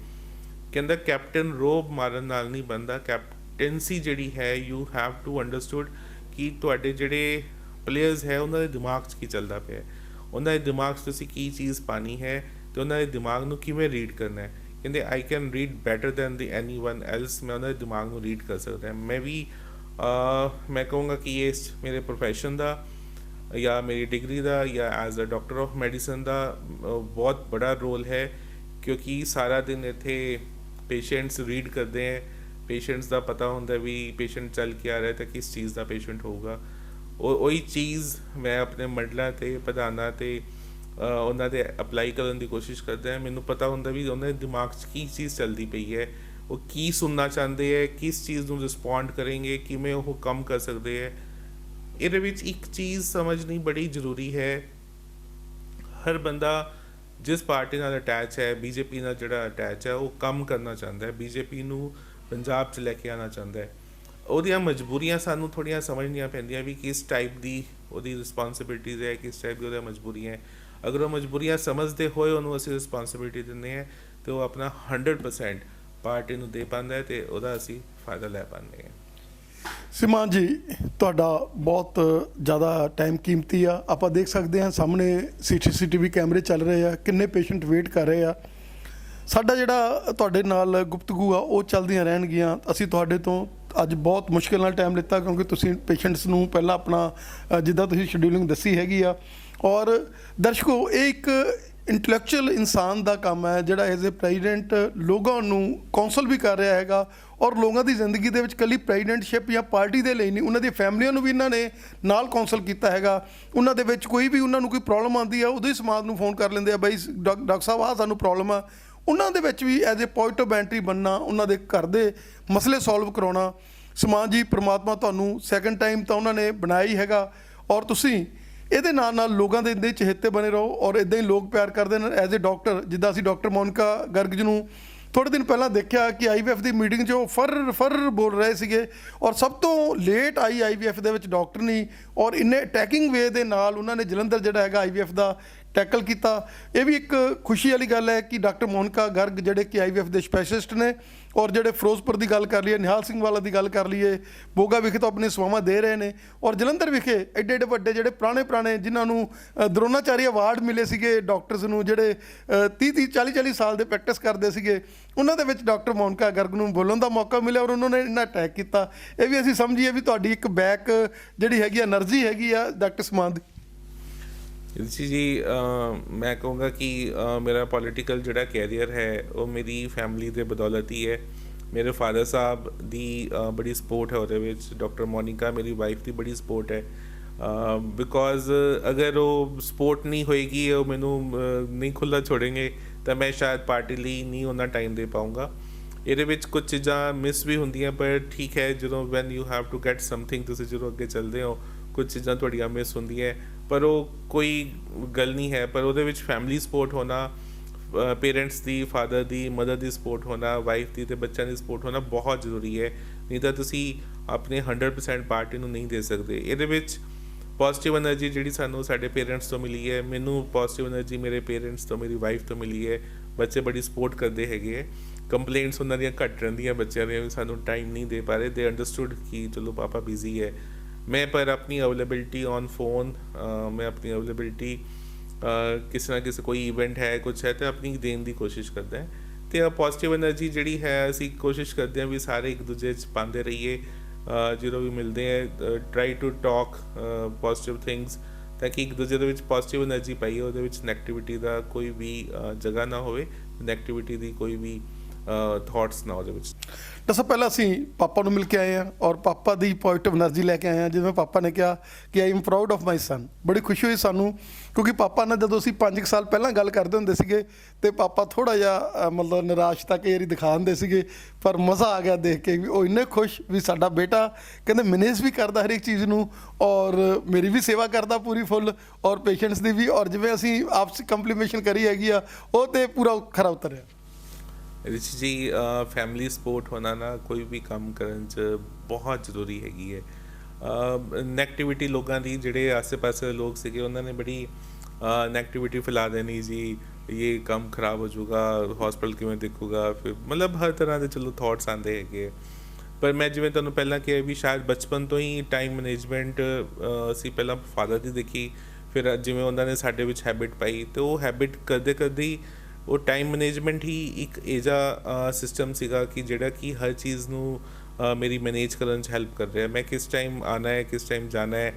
ਕਹਿੰਦਾ, ਕੈਪਟਨ ਰੋਬ ਮਾਰਨ ਨਾਲ ਨਹੀਂ ਬੰਦਾ ਕੈਪਟਨਸੀ ਜਿਹੜੀ ਹੈ ਯੂ ਹੈਵ ਟੂ ਅੰਡਰਸਟੂਡ ਕਿ ਤੁਹਾਡੇ ਜਿਹੜੇ ਪਲੇਅਰਸ ਹੈ, ਉਹਨਾਂ ਦੇ ਦਿਮਾਗ 'ਚ ਕੀ ਚੱਲਦਾ ਪਿਆ ਉਹਨਾਂ ਦੇ ਦਿਮਾਗ 'ਚ ਤੁਸੀਂ ਕੀ ਚੀਜ਼ ਪਾਣੀ ਹੈ ਤੇ ਉਹਨਾਂ ਦੇ ਦਿਮਾਗ ਨੂੰ ਕਿਵੇਂ ਰੀਡ ਕਰਨਾ ਹੈ? ਕਹਿੰਦੇ I can read better than the anyone else ਮੈਂ ਉਹਨਾਂ ਦੇ ਦਿਮਾਗ ਨੂੰ ਰੀਡ ਕਰ ਸਕਦਾ ਮੈਂ ਵੀ ਮੈਂ ਕਹੂੰਗਾ ਕਿ ਇਹ ਇਸ ਮੇਰੇ profession ਦਾ ਜਾਂ ਮੇਰੀ ਡਿਗਰੀ ਦਾ ਜਾਂ as a doctor of medicine ਦਾ ਬਹੁਤ ਬੜਾ ਰੋਲ ਹੈ। ਕਿਉਂਕਿ ਸਾਰਾ ਦਿਨ ਇੱਥੇ ਪੇਸ਼ੈਂਟਸ ਰੀਡ ਕਰਦੇ ਹੈ। ਪੇਸ਼ੈਂਟਸ ਦਾ ਪਤਾ ਹੁੰਦਾ ਵੀ ਪੇਸ਼ੈਂਟ ਚੱਲ ਕੇ ਆ ਰਿਹਾ ਤਾਂ ਕਿਸ ਚੀਜ਼ ਦਾ ਪੇਸ਼ੈਂਟ ਹੋਊਗਾ। ਉਹ, ਉਹੀ ਚੀਜ਼ ਮੈਂ ਆਪਣੇ ਮੰਡਲਾਂ ਤੇ, ਪ੍ਰਧਾਨਾਂ ਤੇ ਉਹਨਾਂ ਦੇ ਅਪਲਾਈ ਕਰਨ ਦੀ ਕੋਸ਼ਿਸ਼ ਕਰਦਾ ਹਾਂ ਮੈਨੂੰ ਪਤਾ ਹੁੰਦਾ ਵੀ ਉਹਨਾਂ ਦੇ ਦਿਮਾਗ 'ਚ ਕੀ ਚੀਜ਼ ਚੱਲਦੀ ਪਈ ਹੈ, ਉਹ ਕੀ ਸੁਣਨਾ ਚਾਹੁੰਦੇ ਹੈ, ਕਿਸ ਚੀਜ਼ ਨੂੰ ਰਿਸਪੌਂਡ ਕਰਨਗੇ, ਕਿਵੇਂ ਉਹ ਕੰਮ ਕਰ ਸਕਦੇ ਹੈ। ਇਹਦੇ ਵਿੱਚ ਇੱਕ ਚੀਜ਼ ਸਮਝਣੀ ਬੜੀ ਜ਼ਰੂਰੀ ਹੈ। ਹਰ ਬੰਦਾ ਜਿਸ ਪਾਰਟੀ ਨਾਲ ਅਟੈਚ ਹੈ ਬੀਜੇਪੀ ਨਾਲ ਜਿਹੜਾ ਅਟੈਚ ਹੈ, ਉਹ ਕੰਮ ਕਰਨਾ ਚਾਹੁੰਦਾ ਹੈ। ਬੀਜੇਪੀ ਨੂੰ ਪੰਜਾਬ 'ਚ ਲੈ ਕੇ ਆਉਣਾ ਚਾਹੁੰਦਾ ਹੈ। ਉਹਦੀਆਂ ਮਜਬੂਰੀਆਂ ਸਾਨੂੰ ਥੋੜੀਆਂ ਸਮਝਣੀਆਂ ਪੈਂਦੀਆਂ ਵੀ ਕਿਸ ਟਾਈਪ ਦੀ ਉਹਦੀ ਰਿਸਪੌਂਸਿਬਿਲਟੀਜ਼ ਹੈ, ਕਿਸ ਟਾਈਪ ਦੀ ਉਹਦੀਆਂ ਮਜਬੂਰੀਆਂ ਹੈ। ਅਗਰ ਉਹ ਮਜਬੂਰੀਆਂ ਸਮਝਦੇ ਹੋਏ ਉਹਨੂੰ ਅਸੀਂ ਰਿਸਪੌਂਸਿਬਿਲਟੀ ਦਿੰਦੇ ਹਾਂ, ਤੇ ਉਹ ਆਪਣਾ 100% ਪਾਰਟੀ ਨੂੰ ਦੇ ਪਾਉਂਦਾ ਹੈ ਤੇ ਉਹਦਾ ਅਸੀਂ ਫਾਇਦਾ ਲੈ ਪਾਉਂਦੇ ਹਾਂ। ਸਿਮਾਨ ਜੀ, ਤੁਹਾਡਾ ਬਹੁਤ ਜ਼ਿਆਦਾ ਟਾਈਮ ਕੀਮਤੀ ਆ। ਆਪਾਂ ਦੇਖ ਸਕਦੇ ਹਾਂ ਸਾਹਮਣੇ ਸੀਸੀਟੀਵੀ ਕੈਮਰੇ ਚੱਲ ਰਹੇ ਆ, ਕਿੰਨੇ ਪੇਸ਼ੈਂਟ ਵੇਟ ਕਰ ਰਹੇ ਆ। ਸਾਡਾ ਜਿਹੜਾ ਤੁਹਾਡੇ ਨਾਲ ਗੁਫ਼ਤਗੂ ਆ, ਉਹ ਚੱਲਦੀਆਂ ਰਹਿਣਗੀਆਂ। ਅਸੀਂ ਤੁਹਾਡੇ ਤੋਂ ਅੱਜ ਬਹੁਤ ਮੁਸ਼ਕਿਲ ਨਾਲ ਟਾਈਮ ਲਿੱਤਾ, ਕਿਉਂਕਿ ਤੁਸੀਂ ਪੇਸ਼ੈਂਟਸ ਨੂੰ ਪਹਿਲਾਂ ਆਪਣਾ ਜਿੱਦਾਂ ਤੁਸੀਂ ਸ਼ਡਿਊਲਿੰਗ ਦੱਸੀ ਹੈਗੀ ਆ ਔਰ ਦਰਸ਼ਕੋ, ਇਹ ਇੱਕ ਇੰਟੈਲੈਕਚੁਅਲ ਇਨਸਾਨ ਦਾ ਕੰਮ ਹੈ, ਜਿਹੜਾ ਐਜ਼ ਅ ਪ੍ਰੈਜ਼ੀਡੈਂਟ ਲੋਕਾਂ ਨੂੰ ਕਾਉਂਸਲ ਵੀ ਕਰ ਰਿਹਾ ਹੈਗਾ ਔਰ ਲੋਕਾਂ ਦੀ ਜ਼ਿੰਦਗੀ ਦੇ ਵਿੱਚ ਕੱਲੀ ਪ੍ਰੈਜ਼ੀਡੈਂਟਸ਼ਿਪ ਜਾਂ ਪਾਰਟੀ ਦੇ ਲਈ ਨਹੀਂ, ਉਹਨਾਂ ਦੀ ਫੈਮਲੀਆਂ ਨੂੰ ਵੀ ਇਹਨਾਂ ਨੇ ਨਾਲ ਕਾਉਂਸਲ ਕੀਤਾ ਹੈਗਾ। ਉਹਨਾਂ ਦੇ ਵਿੱਚ ਕੋਈ ਵੀ ਉਹਨਾਂ ਨੂੰ ਕੋਈ ਪ੍ਰੋਬਲਮ ਆਉਂਦੀ ਆ ਉਦੋਂ ਹੀ ਸਮਾਜ ਨੂੰ ਫੋਨ ਕਰ ਲੈਂਦੇ ਆ, ਬਈ ਡਾਕ- ਡਾਕਟਰ ਸਾਹਿਬ, ਆਹ ਸਾਨੂੰ ਪ੍ਰੋਬਲਮ ਆ। ਉਹਨਾਂ ਦੇ ਵਿੱਚ ਵੀ as a point of entry ਬਣਨਾ, ਉਹਨਾਂ ਦੇ ਘਰ ਦੇ ਮਸਲੇ ਸੋਲਵ ਕਰਾਉਣਾ। ਸਮਾਜ ਜੀ, ਪ੍ਰਮਾਤਮਾ ਤੁਹਾਨੂੰ ਸੈਕੰਡ ਟਾਈਮ ਤਾਂ ਉਹਨਾਂ ਨੇ ਬਣਾਇਆ ਹੀ ਹੈਗਾ। ਔਰ ਤੁਸੀਂ ਇਹਦੇ ਨਾਲ ਨਾਲ ਲੋਕਾਂ ਦੇ ਇੰਦੇ ਚਹੇਤੇ ਬਣੇ ਰਹੋ ਔਰ ਇਦਾਂ ਹੀ ਲੋਕ ਪਿਆਰ ਕਰਦੇ ਨੇ ਐਜ਼ ਅ ਡਾਕਟਰ, ਜਿੱਦਾਂ ਅਸੀਂ ਡਾਕਟਰ ਮੋਨਿਕਾ ਗਰਗ ਜੀ ਨੂੰ ਥੋੜੇ ਦਿਨ ਪਹਿਲਾਂ ਦੇਖਿਆ ਕਿ ਆਈਵੀਐਫ ਦੀ ਮੀਟਿੰਗ 'ਚ ਉਹ ਫਰ ਫਰ ਬੋਲ ਰਹੇ ਸੀਗੇ ਔਰ ਸਭ ਤੋਂ ਲੇਟ ਆਈ ਆਈਵੀਐਫ ਦੇ ਵਿੱਚ ਡਾਕਟਰ ਨਹੀਂ ਔਰ ਇੰਨੇ ਅਟੈਕਿੰਗ ਵੇ ਦੇ ਨਾਲ ਉਹਨਾਂ ਨੇ ਜਲੰਧਰ ਜਿਹੜਾ ਹੈਗਾ ਆਈਵੀਐਫ ਦਾ ਟੈਕਲ ਕੀਤਾ। ਇਹ ਵੀ ਇੱਕ ਖੁਸ਼ੀ ਵਾਲੀ ਗੱਲ ਹੈ ਕਿ ਡਾਕਟਰ ਮੋਨਿਕਾ ਗਰਗ ਜਿਹੜੇ ਕਿ ਆਈਵੀਐਫ ਦੇ ਸਪੈਸ਼ਲਿਸਟ ਨੇ ਔਰ ਜਿਹੜੇ ਫਿਰੋਜ਼ਪੁਰ ਦੀ ਗੱਲ ਕਰ ਲਈਏ, ਨਿਹਾਲ ਸਿੰਘ ਵਾਲਾ ਦੀ ਗੱਲ ਕਰ ਲਈਏ, ਬੋਗਾ ਵਿਖੇ ਤਾਂ ਆਪਣੇ ਸੇਵਾਵਾਂ ਦੇ ਰਹੇ ਨੇ ਔਰ ਜਲੰਧਰ ਵਿਖੇ ਐਡੇ ਐਡੇ ਵੱਡੇ ਜਿਹੜੇ ਪੁਰਾਣੇ ਪੁਰਾਣੇ ਜਿਨ੍ਹਾਂ ਨੂੰ ਦਰੋਨਾਚਾਰੀ ਅਵਾਰਡ ਮਿਲੇ ਸੀਗੇ ਡਾਕਟਰਸ ਨੂੰ, ਜਿਹੜੇ 30 30 40 40 ਸਾਲ ਦੇ ਪ੍ਰੈਕਟਿਸ ਕਰਦੇ ਸੀਗੇ, ਉਹਨਾਂ ਦੇ ਵਿੱਚ ਡਾਕਟਰ ਮੌਨਕਾ ਗਰਗ ਨੂੰ ਬੋਲਣ ਦਾ ਮੌਕਾ ਮਿਲਿਆ ਔਰ ਉਹਨਾਂ ਨੇ ਇੰਨਾ ਅਟੈਕ ਕੀਤਾ। ਇਹ ਵੀ ਅਸੀਂ ਸਮਝੀਏ ਵੀ ਤੁਹਾਡੀ ਇੱਕ ਬੈਕ ਜਿਹੜੀ ਹੈਗੀ ਆ એનર્ਜੀ ਹੈਗੀ ਆ ਡਾਕਟਰ ਸਮਾਨ ਦੀ। ਜੀ ਜੀ ਮੈਂ ਕਹੂੰਗਾ ਕਿ ਮੇਰਾ ਪੋਲੀਟੀਕਲ ਜਿਹੜਾ ਕੈਰੀਅਰ ਹੈ, ਉਹ ਮੇਰੀ ਫੈਮਿਲੀ ਦੇ ਬਦੌਲਤ ਹੀ ਹੈ। ਮੇਰੇ ਫਾਦਰ ਸਾਹਿਬ ਦੀ ਬੜੀ ਸਪੋਰਟ ਹੈ ਉਹਦੇ ਵਿੱਚ ਡਾਕਟਰ ਮੋਨਿਕਾ ਮੇਰੀ ਵਾਈਫ ਦੀ ਬੜੀ ਸਪੋਰਟ ਹੈ। ਬਿਕੋਜ਼ ਅਗਰ ਉਹ ਸਪੋਰਟ ਨਹੀਂ ਹੋਏਗੀ, ਉਹ ਮੈਨੂੰ ਨਹੀਂ ਖੁੱਲਾ ਛੋੜेंगे ਤਾਂ ਮੈਂ ਸ਼ਾਇਦ ਪਾਰਟੀ ਲਈ ਨਹੀਂ ਉਹਨਾਂ ਟਾਈਮ ਦੇ ਪਾਉਂਗਾ ਇਹਦੇ ਵਿੱਚ ਕੁਝ ਚੀਜ਼ਾਂ ਮਿਸ ਵੀ ਹੁੰਦੀਆਂ, ਪਰ ਠੀਕ ਹੈ, ਜਦੋਂ when you have to get something ਤੁਸੀਂ ਜਦੋਂ ਅੱਗੇ ਚੱਲਦੇ ਹੋ, ਕੁਝ ਚੀਜ਼ਾਂ ਤੁਹਾਡੀਆਂ ਮਿਸ ਹੁੰਦੀਆਂ। ਪਰ ਉਹ ਕੋਈ ਗੱਲ ਨਹੀਂ ਹੈ, ਪਰ ਉਹਦੇ ਵਿੱਚ ਫੈਮਿਲੀ ਸਪੋਰਟ ਹੋਣਾ ਪੇਰੈਂਟਸ ਦੀ ਫਾਦਰ ਦੀ ਮਦਰ ਦੀ ਸਪੋਰਟ ਹੋਣਾ ਵਾਈਫ ਦੀ ਤੇ ਬੱਚਿਆਂ ਦੀ ਸਪੋਰਟ ਹੋਣਾ ਬਹੁਤ ਜ਼ਰੂਰੀ ਹੈ। ਨਹੀਂ ਤਾਂ ਤੁਸੀਂ ਆਪਣੇ 100% ਪਾਰਟੀ ਨੂੰ ਨਹੀਂ ਦੇ ਸਕਦੇ। ਇਹਦੇ ਵਿੱਚ ਪੋਜ਼ਿਟਿਵ એનર્ਜੀ ਜਿਹੜੀ ਸਾਨੂੰ ਸਾਡੇ ਪੇਰੈਂਟਸ ਤੋਂ ਮਿਲੀ ਹੈ, ਮੈਨੂੰ ਪੋਜ਼ਿਟਿਵ એનર્ਜੀ ਮੇਰੇ ਪੇਰੈਂਟਸ ਤੋਂ, ਮੇਰੀ ਵਾਈਫ ਤੋਂ ਮਿਲੀ ਹੈ। ਬੱਚੇ ਬੜੀ ਸਪੋਰਟ ਕਰਦੇ ਹੈਗੇ ਹੈ। ਕੰਪਲੇਂਟਸ ਉਹਨਾਂ ਦੀਆਂ ਘੱਟ ਰਹਿੰਦੀਆਂ, ਬੱਚਿਆਂ ਦੀਆਂ ਵੀ ਸਾਨੂੰ ਟਾਈਮ ਨਹੀਂ ਦੇ ਪਾ ਰਹੇ। ਦੇ ਅੰਡਰਸਟੂਡ ਕਿ ਚਲੋ ਪਾਪਾ ਬਿਜ਼ੀ ਹੈ। ਮੈਂ ਪਰ ਆਪਣੀ अवेलेबिलिटी ਔਨ ਫੋਨ ਮੈਂ ਆਪਣੀ अवेलेबिलिटी ਕਿਸੇ ਨਾ ਕਿਸੇ ਕੋਈ ਇਵੈਂਟ ਹੈ ਕੁਝ ਹੈ, ਤੇ ਆਪਣੀ ਦੇਣ ਦੀ ਕੋਸ਼ਿਸ਼ ਕਰਦੇ ਹਾਂ। ਤੇ ਆ ਪੋਜ਼ਿਟਿਵ એનર્ਜੀ ਜਿਹੜੀ ਹੈ, ਅਸੀਂ ਕੋਸ਼ਿਸ਼ ਕਰਦੇ ਹਾਂ ਵੀ ਸਾਰੇ ਇੱਕ ਦੂਜੇ 'ਚ ਪਾਉਂਦੇ ਰਹੀਏ ਜਦੋਂ ਵੀ ਮਿਲਦੇ ਹੈ try to talk positive things ਤਾਂ ਕਿ ਇੱਕ ਦੂਜੇ ਦੇ ਵਿੱਚ ਪੋਜ਼ਿਟਿਵ એનર્ਜੀ ਪਾਈਏ, ਉਹਦੇ ਵਿੱਚ 네ਗੇਟਿਵਿਟੀ ਦਾ ਕੋਈ ਵੀ ਜਗ੍ਹਾ ਨਾ ਹੋਵੇ 네ਗੇਟਿਵਿਟੀ ਦੀ ਕੋਈ ਵੀ ਥਾਟਸ ਨਾ ਉਹਦੇ ਵਿੱਚ। ਤਾਂ ਸਭ ਪਹਿਲਾਂ ਅਸੀਂ ਪਾਪਾ ਨੂੰ ਮਿਲ ਕੇ ਆਏ ਆ ਔਰ ਪਾਪਾ ਦੀ ਪੋਜ਼ਿਟਿਵ એનર્ਜੀ ਲੈ ਕੇ ਆਏ ਆ ਜਿਵੇਂ ਪਾਪਾ ਨੇ ਕਿਹਾ ਕਿ I am proud of my son ਬੜੀ ਖੁਸ਼ੀ ਹੋਈ ਸਾਨੂੰ, ਕਿਉਂਕਿ ਪਾਪਾ ਨਾਲ ਜਦੋਂ ਅਸੀਂ 5 ਸਾਲ ਪਹਿਲਾਂ ਗੱਲ ਕਰਦੇ ਹੁੰਦੇ ਸੀਗੇ ਤੇ ਪਾਪਾ ਥੋੜਾ ਜਿਹਾ ਮਤਲਬ ਨਿਰਾਸ਼ ਨਿਰਾਸ਼ਤਾ ਇਹਦੀ ਦਿਖਾ ਦਿੰਦੇ ਸੀਗੇ, ਪਰ ਮਜ਼ਾ ਆ ਗਿਆ ਦੇਖ ਕੇ ਵੀ ਉਹ ਇੰਨੇ ਖੁਸ਼ ਵੀ ਸਾਡਾ ਬੇਟਾ ਕਹਿੰਦੇ ਮੈਨੇਜ ਵੀ ਕਰਦਾ ਹਰ ਇੱਕ ਚੀਜ਼ ਨੂੰ ਔਰ ਮੇਰੀ ਵੀ ਸੇਵਾ ਕਰਦਾ ਪੂਰੀ ਫੁੱਲ ਔਰ ਪੇਸ਼ੈਂਟਸ ਦੀ ਵੀ। ਔਰ ਜਿਵੇਂ ਅਸੀਂ ਆਪਸੀ ਕੰਪਲੀਮੈਂਸ਼ਨ ਕਰੀ ਹੈਗੀ ਆ, ਉਹ ਤੇ ਪੂਰਾ ਖਰਾ ਉਤਰਿਆ। ਰਿਸ਼ੀ ਜੀ ਫੈਮਿਲੀ ਸਪੋਰਟ ਹੋਣਾ ਨਾ ਕੋਈ ਵੀ ਕੰਮ ਕਰਨ ਚ ਬਹੁਤ ਜ਼ਰੂਰੀ ਹੈਗੀ ਹੈ ਨੈਗੇਟਿਵਿਟੀ ਲੋਕਾਂ ਦੀ ਜਿਹੜੇ ਆਸ-ਪਾਸੇ ਲੋਕ ਸੀਗੇ ਉਹਨਾਂ ਨੇ ਬੜੀ ਨੈਗੇਟਿਵਿਟੀ ਫੈਲਾ ਦੇਣੀ ਜੀ ਇਹ ਕੰਮ ਖਰਾਬ ਹੋ ਜਾਊਗਾ ਹਸਪੀਟਲ ਕਿਵੇਂ ਦੇਖੂਗਾ ਫਿਰ ਮਤਲਬ ਹਰ ਤਰ੍ਹਾਂ ਦੇ ਚਲੋ ਥਾਟਸ ਆਉਂਦੇ ਹੈਗੇ ਹੈ। ਪਰ ਮੈਂ ਜਿਵੇਂ ਤੁਹਾਨੂੰ ਪਹਿਲਾਂ ਕਿਹਾ ਵੀ ਸ਼ਾਇਦ ਬਚਪਨ ਤੋਂ ਹੀ ਟਾਈਮ ਮੈਨੇਜਮੈਂਟ ਅਸੀਂ ਪਹਿਲਾਂ ਫਾਦਰ ਦੀ ਦੇਖੀ ਫਿਰ ਜਿਵੇਂ ਉਹਨਾਂ ਨੇ ਸਾਡੇ ਵਿੱਚ ਹੈਬਿਟ ਪਾਈ ਤੇ ਉਹ ਹੈਬਿਟ ਕਰਦੇ ਕਰਦੇ ਹੀ ਉਹ ਟਾਈਮ ਮੈਨੇਜਮੈਂਟ ਹੀ ਇੱਕ ਏਜਾ ਸਿਸਟਮ ਸੀਗਾ ਕਿ ਜਿਹੜਾ ਕਿ ਹਰ ਚੀਜ਼ ਨੂੰ ਮੇਰੀ ਮੈਨੇਜ ਕਰਨ 'ਚ ਹੈਲਪ ਕਰ ਰਿਹਾ। ਮੈਂ ਕਿਸ ਟਾਈਮ ਆਣਾ ਹੈ, ਕਿਸ ਟਾਈਮ ਜਾਣਾ ਹੈ,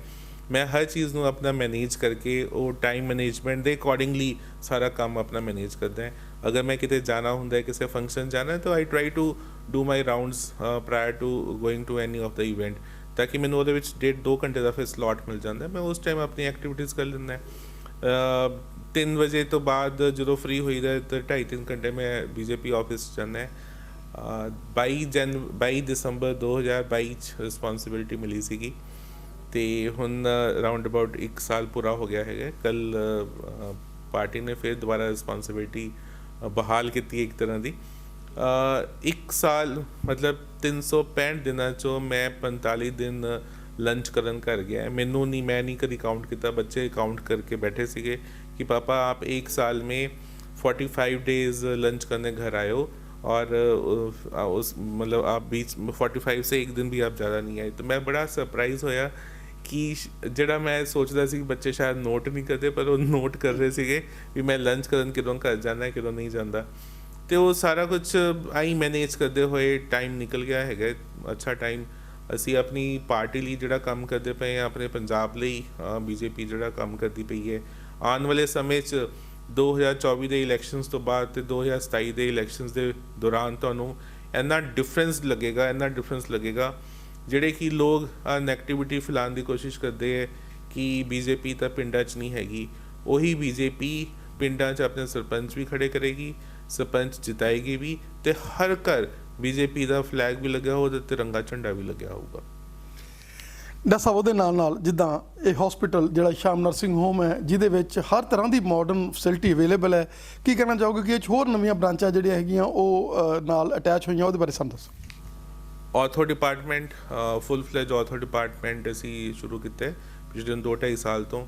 ਮੈਂ ਹਰ ਚੀਜ਼ ਨੂੰ ਆਪਣਾ ਮੈਨੇਜ ਕਰਕੇ ਉਹ ਟਾਈਮ ਮੈਨੇਜਮੈਂਟ ਦੇ ਅਕੋਰਡਿੰਗਲੀ ਸਾਰਾ ਕੰਮ ਆਪਣਾ ਮੈਨੇਜ ਕਰਦਾ ਹੈ। ਅਗਰ ਮੈਂ ਕਿਤੇ ਜਾਣਾ ਹੁੰਦਾ ਹੈ, ਕਿਸੇ ਫੰਕਸ਼ਨ ਜਾਣਾ ਹੈ, ਤਾਂ I try to do my rounds prior to going to any of the event ਤਾਂ ਕਿ ਮੈਨੂੰ ਉਹਦੇ ਵਿੱਚ ਡੇਢ 2 ਘੰਟੇ ਦਾ ਫਿਰ ਸਲੋਟ ਮਿਲ ਜਾਂਦਾ ਮੈਂ ਉਸ ਟਾਈਮ ਆਪਣੀ ਐਕਟੀਵਿਟੀਜ਼ ਕਰ ਲੈਂਦਾ 3 ਵਜੇ ਤੋਂ ਬਾਅਦ ਜਦੋਂ ਫ੍ਰੀ ਹੋਈਦਾ ਤਾਂ 2.5 3 ਘੰਟੇ ਮੈਂ ਬੀਜੇਪੀ ਆਫਿਸ ਜਾਂਦਾ ਹੈ। ਅਹ 22 ਜਨ 22 ਦਸੰਬਰ 2022 ਚ ਰਿਸਪੌਂਸਿਬਿਲਟੀ ਮਿਲੀ ਸੀਗੀ ਤੇ ਹੁਣ ਰਾਉਂਡ ਅਬਾਊਟ 1 ਸਾਲ ਪੂਰਾ ਹੋ ਗਿਆ ਹੈਗਾ। ਕੱਲ ਪਾਰਟੀ ਨੇ ਫਿਰ ਦੁਬਾਰਾ ਰਿਸਪੌਂਸਿਬਿਲਟੀ ਬਹਾਲ ਕੀਤੀ ਇੱਕ ਤਰ੍ਹਾਂ ਦੀ। ਇੱਕ ਸਾਲ ਮਤਲਬ 365 ਦਿਨਾਂ ਚੋਂ ਮੈਂ 45 ਦਿਨ ਲੰਚ ਕਰਨ ਕਰ ਗਿਆ। ਮੈਨੂੰ ਨਹੀਂ ਮੈਂ ਨਹੀਂ ਕਦੀ ਕਾਊਂਟ ਕੀਤਾ। ਬੱਚੇ ਕਾਊਂਟ ਕਰਕੇ ਬੈਠੇ ਸੀਗੇ। कि पापा आप एक साल में 45 डेज लंच करने घर आए हो और अ, उस मतलब आप बीच में 45 से एक दिन भी आप ज़्यादा नहीं आए तो मैं बड़ा सरप्राइज होया ਕਿ ਸ਼- ਜਿਹੜਾ ਮੈਂ ਸੋਚਦਾ ਸੀ ਕਿ ਬੱਚੇ ਸ਼ਾਇਦ ਨੋਟ ਨਹੀਂ ਕਰਦੇ ਪਰ ਉਹ ਨੋਟ ਕਰ ਰਹੇ ਸੀਗੇ ਵੀ ਮੈਂ ਲੰਚ ਕਰਨ ਕਿਦੋਂ ਘਰ ਜਾਣਾ ਹੈ ਕਿਦੋਂ ਨਹੀਂ ਜਾਂਦਾ ਤੇ ਉਹ ਸਾਰਾ ਕੁਝ ਆਈ ਮੈਨੇਜ ਕਰਦੇ ਹੋਏ ਟਾਈਮ ਨਿਕਲ ਗਿਆ ਹੈਗਾ ਅੱਛਾ ਟਾਈਮ ਅਸੀਂ ਆਪਣੀ ਪਾਰਟੀ ਲਈ ਜਿਹੜਾ ਕੰਮ ਕਰਦੇ ਪਏ ਹਾਂ ਆਪਣੇ ਪੰਜਾਬ ਲਈ ਬੀਜੇਪੀ ਜਿਹੜਾ ਕੰਮ ਕਰਦੀ ਪਈ ਹੈ ਆਉਣ ਵਾਲੇ ਸਮੇਂ 'ਚ 2024 ਦੇ ਇਲੈਕਸ਼ਨਸ ਤੋਂ ਬਾਅਦ ਤੇ 2027 ਦੇ ਇਲੈਕਸ਼ਨਸ ਦੇ ਦੌਰਾਨ ਤੁਹਾਨੂੰ ਇੰਨਾ ਡਿਫਰੈਂਸ ਲੱਗੇਗਾ, ਇੰਨਾ ਡਿਫਰੈਂਸ ਲੱਗੇਗਾ, ਜਿਹੜੇ ਕਿ ਲੋਕ ਨੈਗੇਟਿਵਿਟੀ ਫੈਲਾਉਣ ਦੀ ਕੋਸ਼ਿਸ਼ ਕਰਦੇ ਹੈ ਕਿ ਬੀਜੇਪੀ ਤਾਂ ਪਿੰਡਾਂ 'ਚ ਨਹੀਂ ਹੈਗੀ, ਉਹੀ ਬੀਜੇਪੀ ਪਿੰਡਾਂ 'ਚ ਆਪਣੇ ਸਰਪੰਚ ਵੀ ਖੜੇ ਕਰੇਗੀ, ਸਰਪੰਚ ਜਿਤਾਏਗੀ ਵੀ ਤੇ ਹਰ ਘਰ ਬੀਜੇਪੀ ਦਾ ਫਲੈਗ ਵੀ ਲੱਗਿਆ ਹੋਊਗਾ ਤੇ ਤਿਰੰਗਾ ਝੰਡਾ ਵੀ ਲੱਗਿਆ ਹੋਊਗਾ। ਡਾਕਟਰ ਸਾਹਿਬ ਉਹਦੇ ਨਾਲ ਨਾਲ ਜਿੱਦਾਂ ਇਹ ਹਸਪੀਟਲ ਜਿਹੜਾ ਸ਼ਾਮ ਨਰਸਿੰਗ ਹੋਮ ਹੈ ਜਿਹਦੇ ਵਿੱਚ ਹਰ ਤਰ੍ਹਾਂ ਦੀ ਮਾਡਰਨ ਫੈਸਿਲਿਟੀ ਅਵੇਲੇਬਲ ਹੈ। ਕੀ ਕਹਿਣਾ ਚਾਹੋਗੇ ਕਿ ਇਹ 'ਚ ਹੋਰ ਨਵੀਆਂ ਬ੍ਰਾਂਚਾਂ ਜਿਹੜੀਆਂ ਹੈਗੀਆਂ ਉਹ ਅ, ਨਾਲ ਅਟੈਚ ਹੋਈਆਂ ਉਹਦੇ ਬਾਰੇ ਸਾਨੂੰ ਦੱਸੋ। ਆਥੋ ਡਿਪਾਰਟਮੈਂਟ ਫੁੱਲ ਫਲੇਜ ਆਥੋ ਡਿਪਾਰਟਮੈਂਟ ਅਸੀਂ ਸ਼ੁਰੂ ਕੀਤਾ ਹੈ ਪਿਛਲੇ 2.5 ਸਾਲ ਤੋਂ।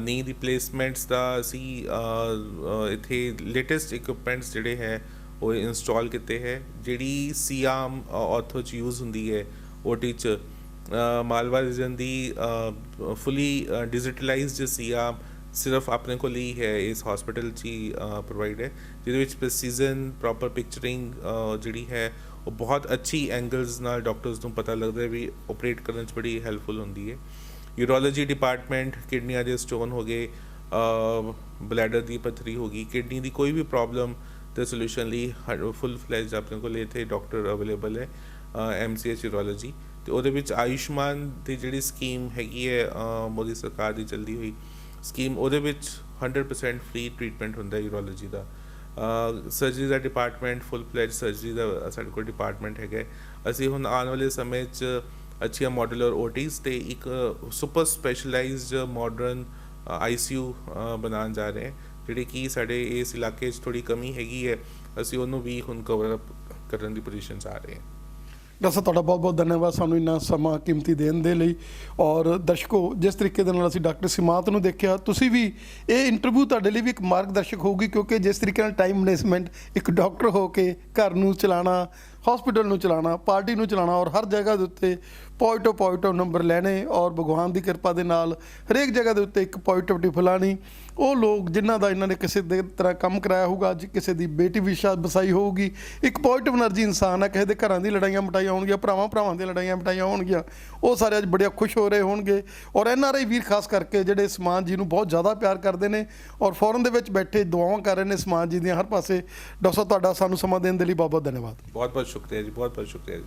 ਨੀ ਰਿਪਲੇਸਮੈਂਟਸ ਦਾ ਅਸੀਂ ਅਹ, ਅਹ, ਇੱਥੇ ਲੇਟੈਸਟ ਇਕਵਿਪਮੈਂਟਸ ਜਿਹੜੇ ਹੈ ਉਹ ਇੰਸਟਾਲ ਕੀਤੇ ਹੈ। ਜਿਹੜੀ ਸੀਆਮ ਆਥੋ ਚ ਯੂਜ਼ ਹੁੰਦੀ ਹੈ ਓਟੀ ਚ ਅਹ, ਮਾਲਵਾ ਰੀਜਨ ਦੀ ਫੁੱਲੀ ਡਿਜੀਟਲਾਈਜ਼ਡ ਸੀਆਮ ਸਿਰਫ ਆਪਣੇ ਕੋਲ ਹੀ ਹੈ ਇਸ ਹਸਪੀਟਲ 'ਚ ਹੀ ਪ੍ਰੋਵਾਈਡ ਹੈ ਜਿਹਦੇ ਵਿੱਚ ਪ੍ਰੈਸੀਜਨ ਪ੍ਰੋਪਰ ਪਿਕਚਰਿੰਗ ਜਿਹੜੀ ਹੈ ਉਹ ਬਹੁਤ ਅੱਛੀ ਐਂਗਲਸ ਨਾਲ ਡਾਕਟਰਸ ਨੂੰ ਪਤਾ ਲੱਗਦਾ ਵੀ ਆਪਰੇਟ ਕਰਨ 'ਚ ਬੜੀ ਹੈਲਪਫੁਲ ਹੁੰਦੀ ਹੈ। ਯੂਰੋਲੋਜੀ ਡਿਪਾਰਟਮੈਂਟ ਕਿਡਨੀਆਂ ਦੇ ਸਟੋਨ ਹੋ ਗਏ ਬਲੈਡਰ ਦੀ ਪੱਥਰੀ ਹੋ ਗਈ ਕਿਡਨੀ ਦੀ ਕੋਈ ਵੀ ਪ੍ਰੋਬਲਮ ਤੇ ਸੋਲੂਸ਼ਨ ਲਈ ਫੁੱਲ ਫਲੈਜ ਆਪਣੇ ਕੋਲ ਇੱਥੇ ਡਾਕਟਰ ਅਵੇਲੇਬਲ ਹੈ ਐਮਸੀਐਚ ਯੂਰੋਲੋਜੀ ਤੇ ਉਹਦੇ ਵਿੱਚ ਆਯੁਸ਼ਮਾਨ ਦੀ ਜਿਹੜੀ ਸਕੀਮ ਹੈਗੀ ਹੈ ਮੋਦੀ ਸਰਕਾਰ ਦੀ ਚੱਲਦੀ ਹੋਈ ਸਕੀਮ, ਉਹਦੇ ਵਿੱਚ 100% ਫ੍ਰੀ ਟ੍ਰੀਟਮੈਂਟ ਹੁੰਦਾ ਹੈ ਯੂਰੋਲੋਜੀ ਦਾ। ਸਰਜਰੀ ਦਾ ਡਿਪਾਰਟਮੈਂਟ ਫੁੱਲ ਫਲੈਜ ਸਰਜਰੀ ਦਾ ਸਾਡੇ ਕੋਲ ਡਿਪਾਰਟਮੈਂਟ ਹੈਗਾ ਅਸੀਂ ਹੁਣ ਆਉਣ ਵਾਲੇ ਸਮੇਂ 'ਚ ਅੱਛੀਆਂ ਮਾਡੂਲਰ ਓਟੀਜ਼ ਤੇ ਇੱਕ ਸੁਪਰ ਸਪੈਸ਼ਲਾਈਜ਼ਡ ਮਾਡਰਨ ਆਈਸੀਯੂ ਬਣਾਉਣ ਜਾ ਰਹੇ ਹਾਂ, ਜਿਹੜੇ ਕਿ ਸਾਡੇ ਇਸ ਇਲਾਕੇ 'ਚ ਥੋੜੀ ਕਮੀ ਹੈਗੀ ਹੈ। ਅਸੀਂ ਉਹਨੂੰ ਵੀ ਹੁਣ ਕਵਰ ਅਪ ਕਰਨ ਦੀ ਪੋਜੀਸ਼ਨ 'ਚ ਆ ਰਹੇ ਹਾਂ। ਡਾਕਟਰ ਤੁਹਾਡਾ ਬਹੁਤ ਬਹੁਤ ਧੰਨਵਾਦ ਸਾਨੂੰ ਇੰਨਾ ਸਮਾਂ ਕੀਮਤੀ ਦੇਣ ਦੇ ਲਈ। ਔਰ ਦਰਸ਼ਕੋ, ਜਿਸ ਤਰੀਕੇ ਦੇ ਨਾਲ ਅਸੀਂ ਡਾਕਟਰ ਸਿਮਾਤ ਨੂੰ ਦੇਖਿਆ, ਤੁਸੀਂ ਵੀ ਇਹ ਇੰਟਰਵਿਊ ਤੁਹਾਡੇ ਲਈ ਵੀ ਇੱਕ ਮਾਰਗਦਰਸ਼ਕ ਹੋਊਗੀ, ਕਿਉਂਕਿ ਜਿਸ ਤਰੀਕੇ ਨਾਲ ਟਾਈਮ ਮੈਨੇਜਮੈਂਟ ਇੱਕ ਡਾਕਟਰ ਹੋ ਕੇ ਘਰ ਨੂੰ ਚਲਾਉਣਾ ਹਸਪੀਟਲ ਨੂੰ ਚਲਾਉਣਾ ਪਾਰਟੀ ਨੂੰ ਚਲਾਉਣਾ ਔਰ ਹਰ ਜਗ੍ਹਾ ਦੇ ਉੱਤੇ ਪੋਜ਼ਿਟਿਵ ਪੋਜ਼ਿਟਿਵ ਨੰਬਰ ਲੈਣੇ ਔਰ ਭਗਵਾਨ ਦੀ ਕਿਰਪਾ ਦੇ ਨਾਲ ਹਰੇਕ ਜਗ੍ਹਾ ਦੇ ਉੱਤੇ ਇੱਕ ਪੋਜ਼ਿਟਿਵਿਟੀ ਫਲਾਣੀ ਉਹ ਲੋਕ ਜਿਨ੍ਹਾਂ ਦਾ ਇਹਨਾਂ ਨੇ ਕਿਸੇ ਦੇ ਤਰ੍ਹਾਂ ਕੰਮ ਕਰਾਇਆ ਹੋਊਗਾ, ਅੱਜ ਕਿਸੇ ਦੀ ਬੇਟੀ ਵਿਸ਼ਾ ਬਸਾਈ ਹੋਊਗੀ, ਇੱਕ ਪੋਜ਼ਿਟਿਵ એનર્ਜੀ ਇਨਸਾਨ ਹੈ, ਕਿਸੇ ਦੇ ਘਰਾਂ ਦੀ ਲੜਾਈਆਂ ਮਟਾਈਆਂ ਹੋਣਗੀਆਂ, ਭਰਾਵਾਂ ਭਰਾਵਾਂ ਦੀਆਂ ਲੜਾਈਆਂ ਮਟਾਈਆਂ ਹੋਣਗੀਆਂ, ਉਹ ਸਾਰੇ ਅੱਜ ਬੜੇ ਖੁਸ਼ ਹੋ ਰਹੇ ਹੋਣਗੇ ਔਰ ਐਨ ਆਰ ਆਈ ਵੀਰ ਖਾਸ ਕਰਕੇ ਜਿਹੜੇ ਸਮਾਨ ਜੀ ਨੂੰ ਬਹੁਤ ਜ਼ਿਆਦਾ ਪਿਆਰ ਕਰਦੇ ਨੇ ਔਰ ਫੋਰਨ ਦੇ ਵਿੱਚ ਬੈਠੇ ਦੁਆਵਾਂ ਕਰ ਰਹੇ ਨੇ ਸਮਾਨ ਜੀ ਦੀਆਂ, ਹਰ ਪਾਸੇ। ਡਾਕਟਰ ਤੁਹਾਡਾ ਸਾਨੂੰ ਸਮਾਂ ਦੇਣ ਦੇ ਲਈ ਬਹੁਤ ਬਹੁਤ ਧੰਨਵਾਦ। ਬਹੁਤ ਬਹੁਤ ਸ਼ੁਕਰੀਆ ਜੀ ਬਹੁਤ ਬਹੁਤ ਸ਼ੁਕਰੀਆ ਜੀ।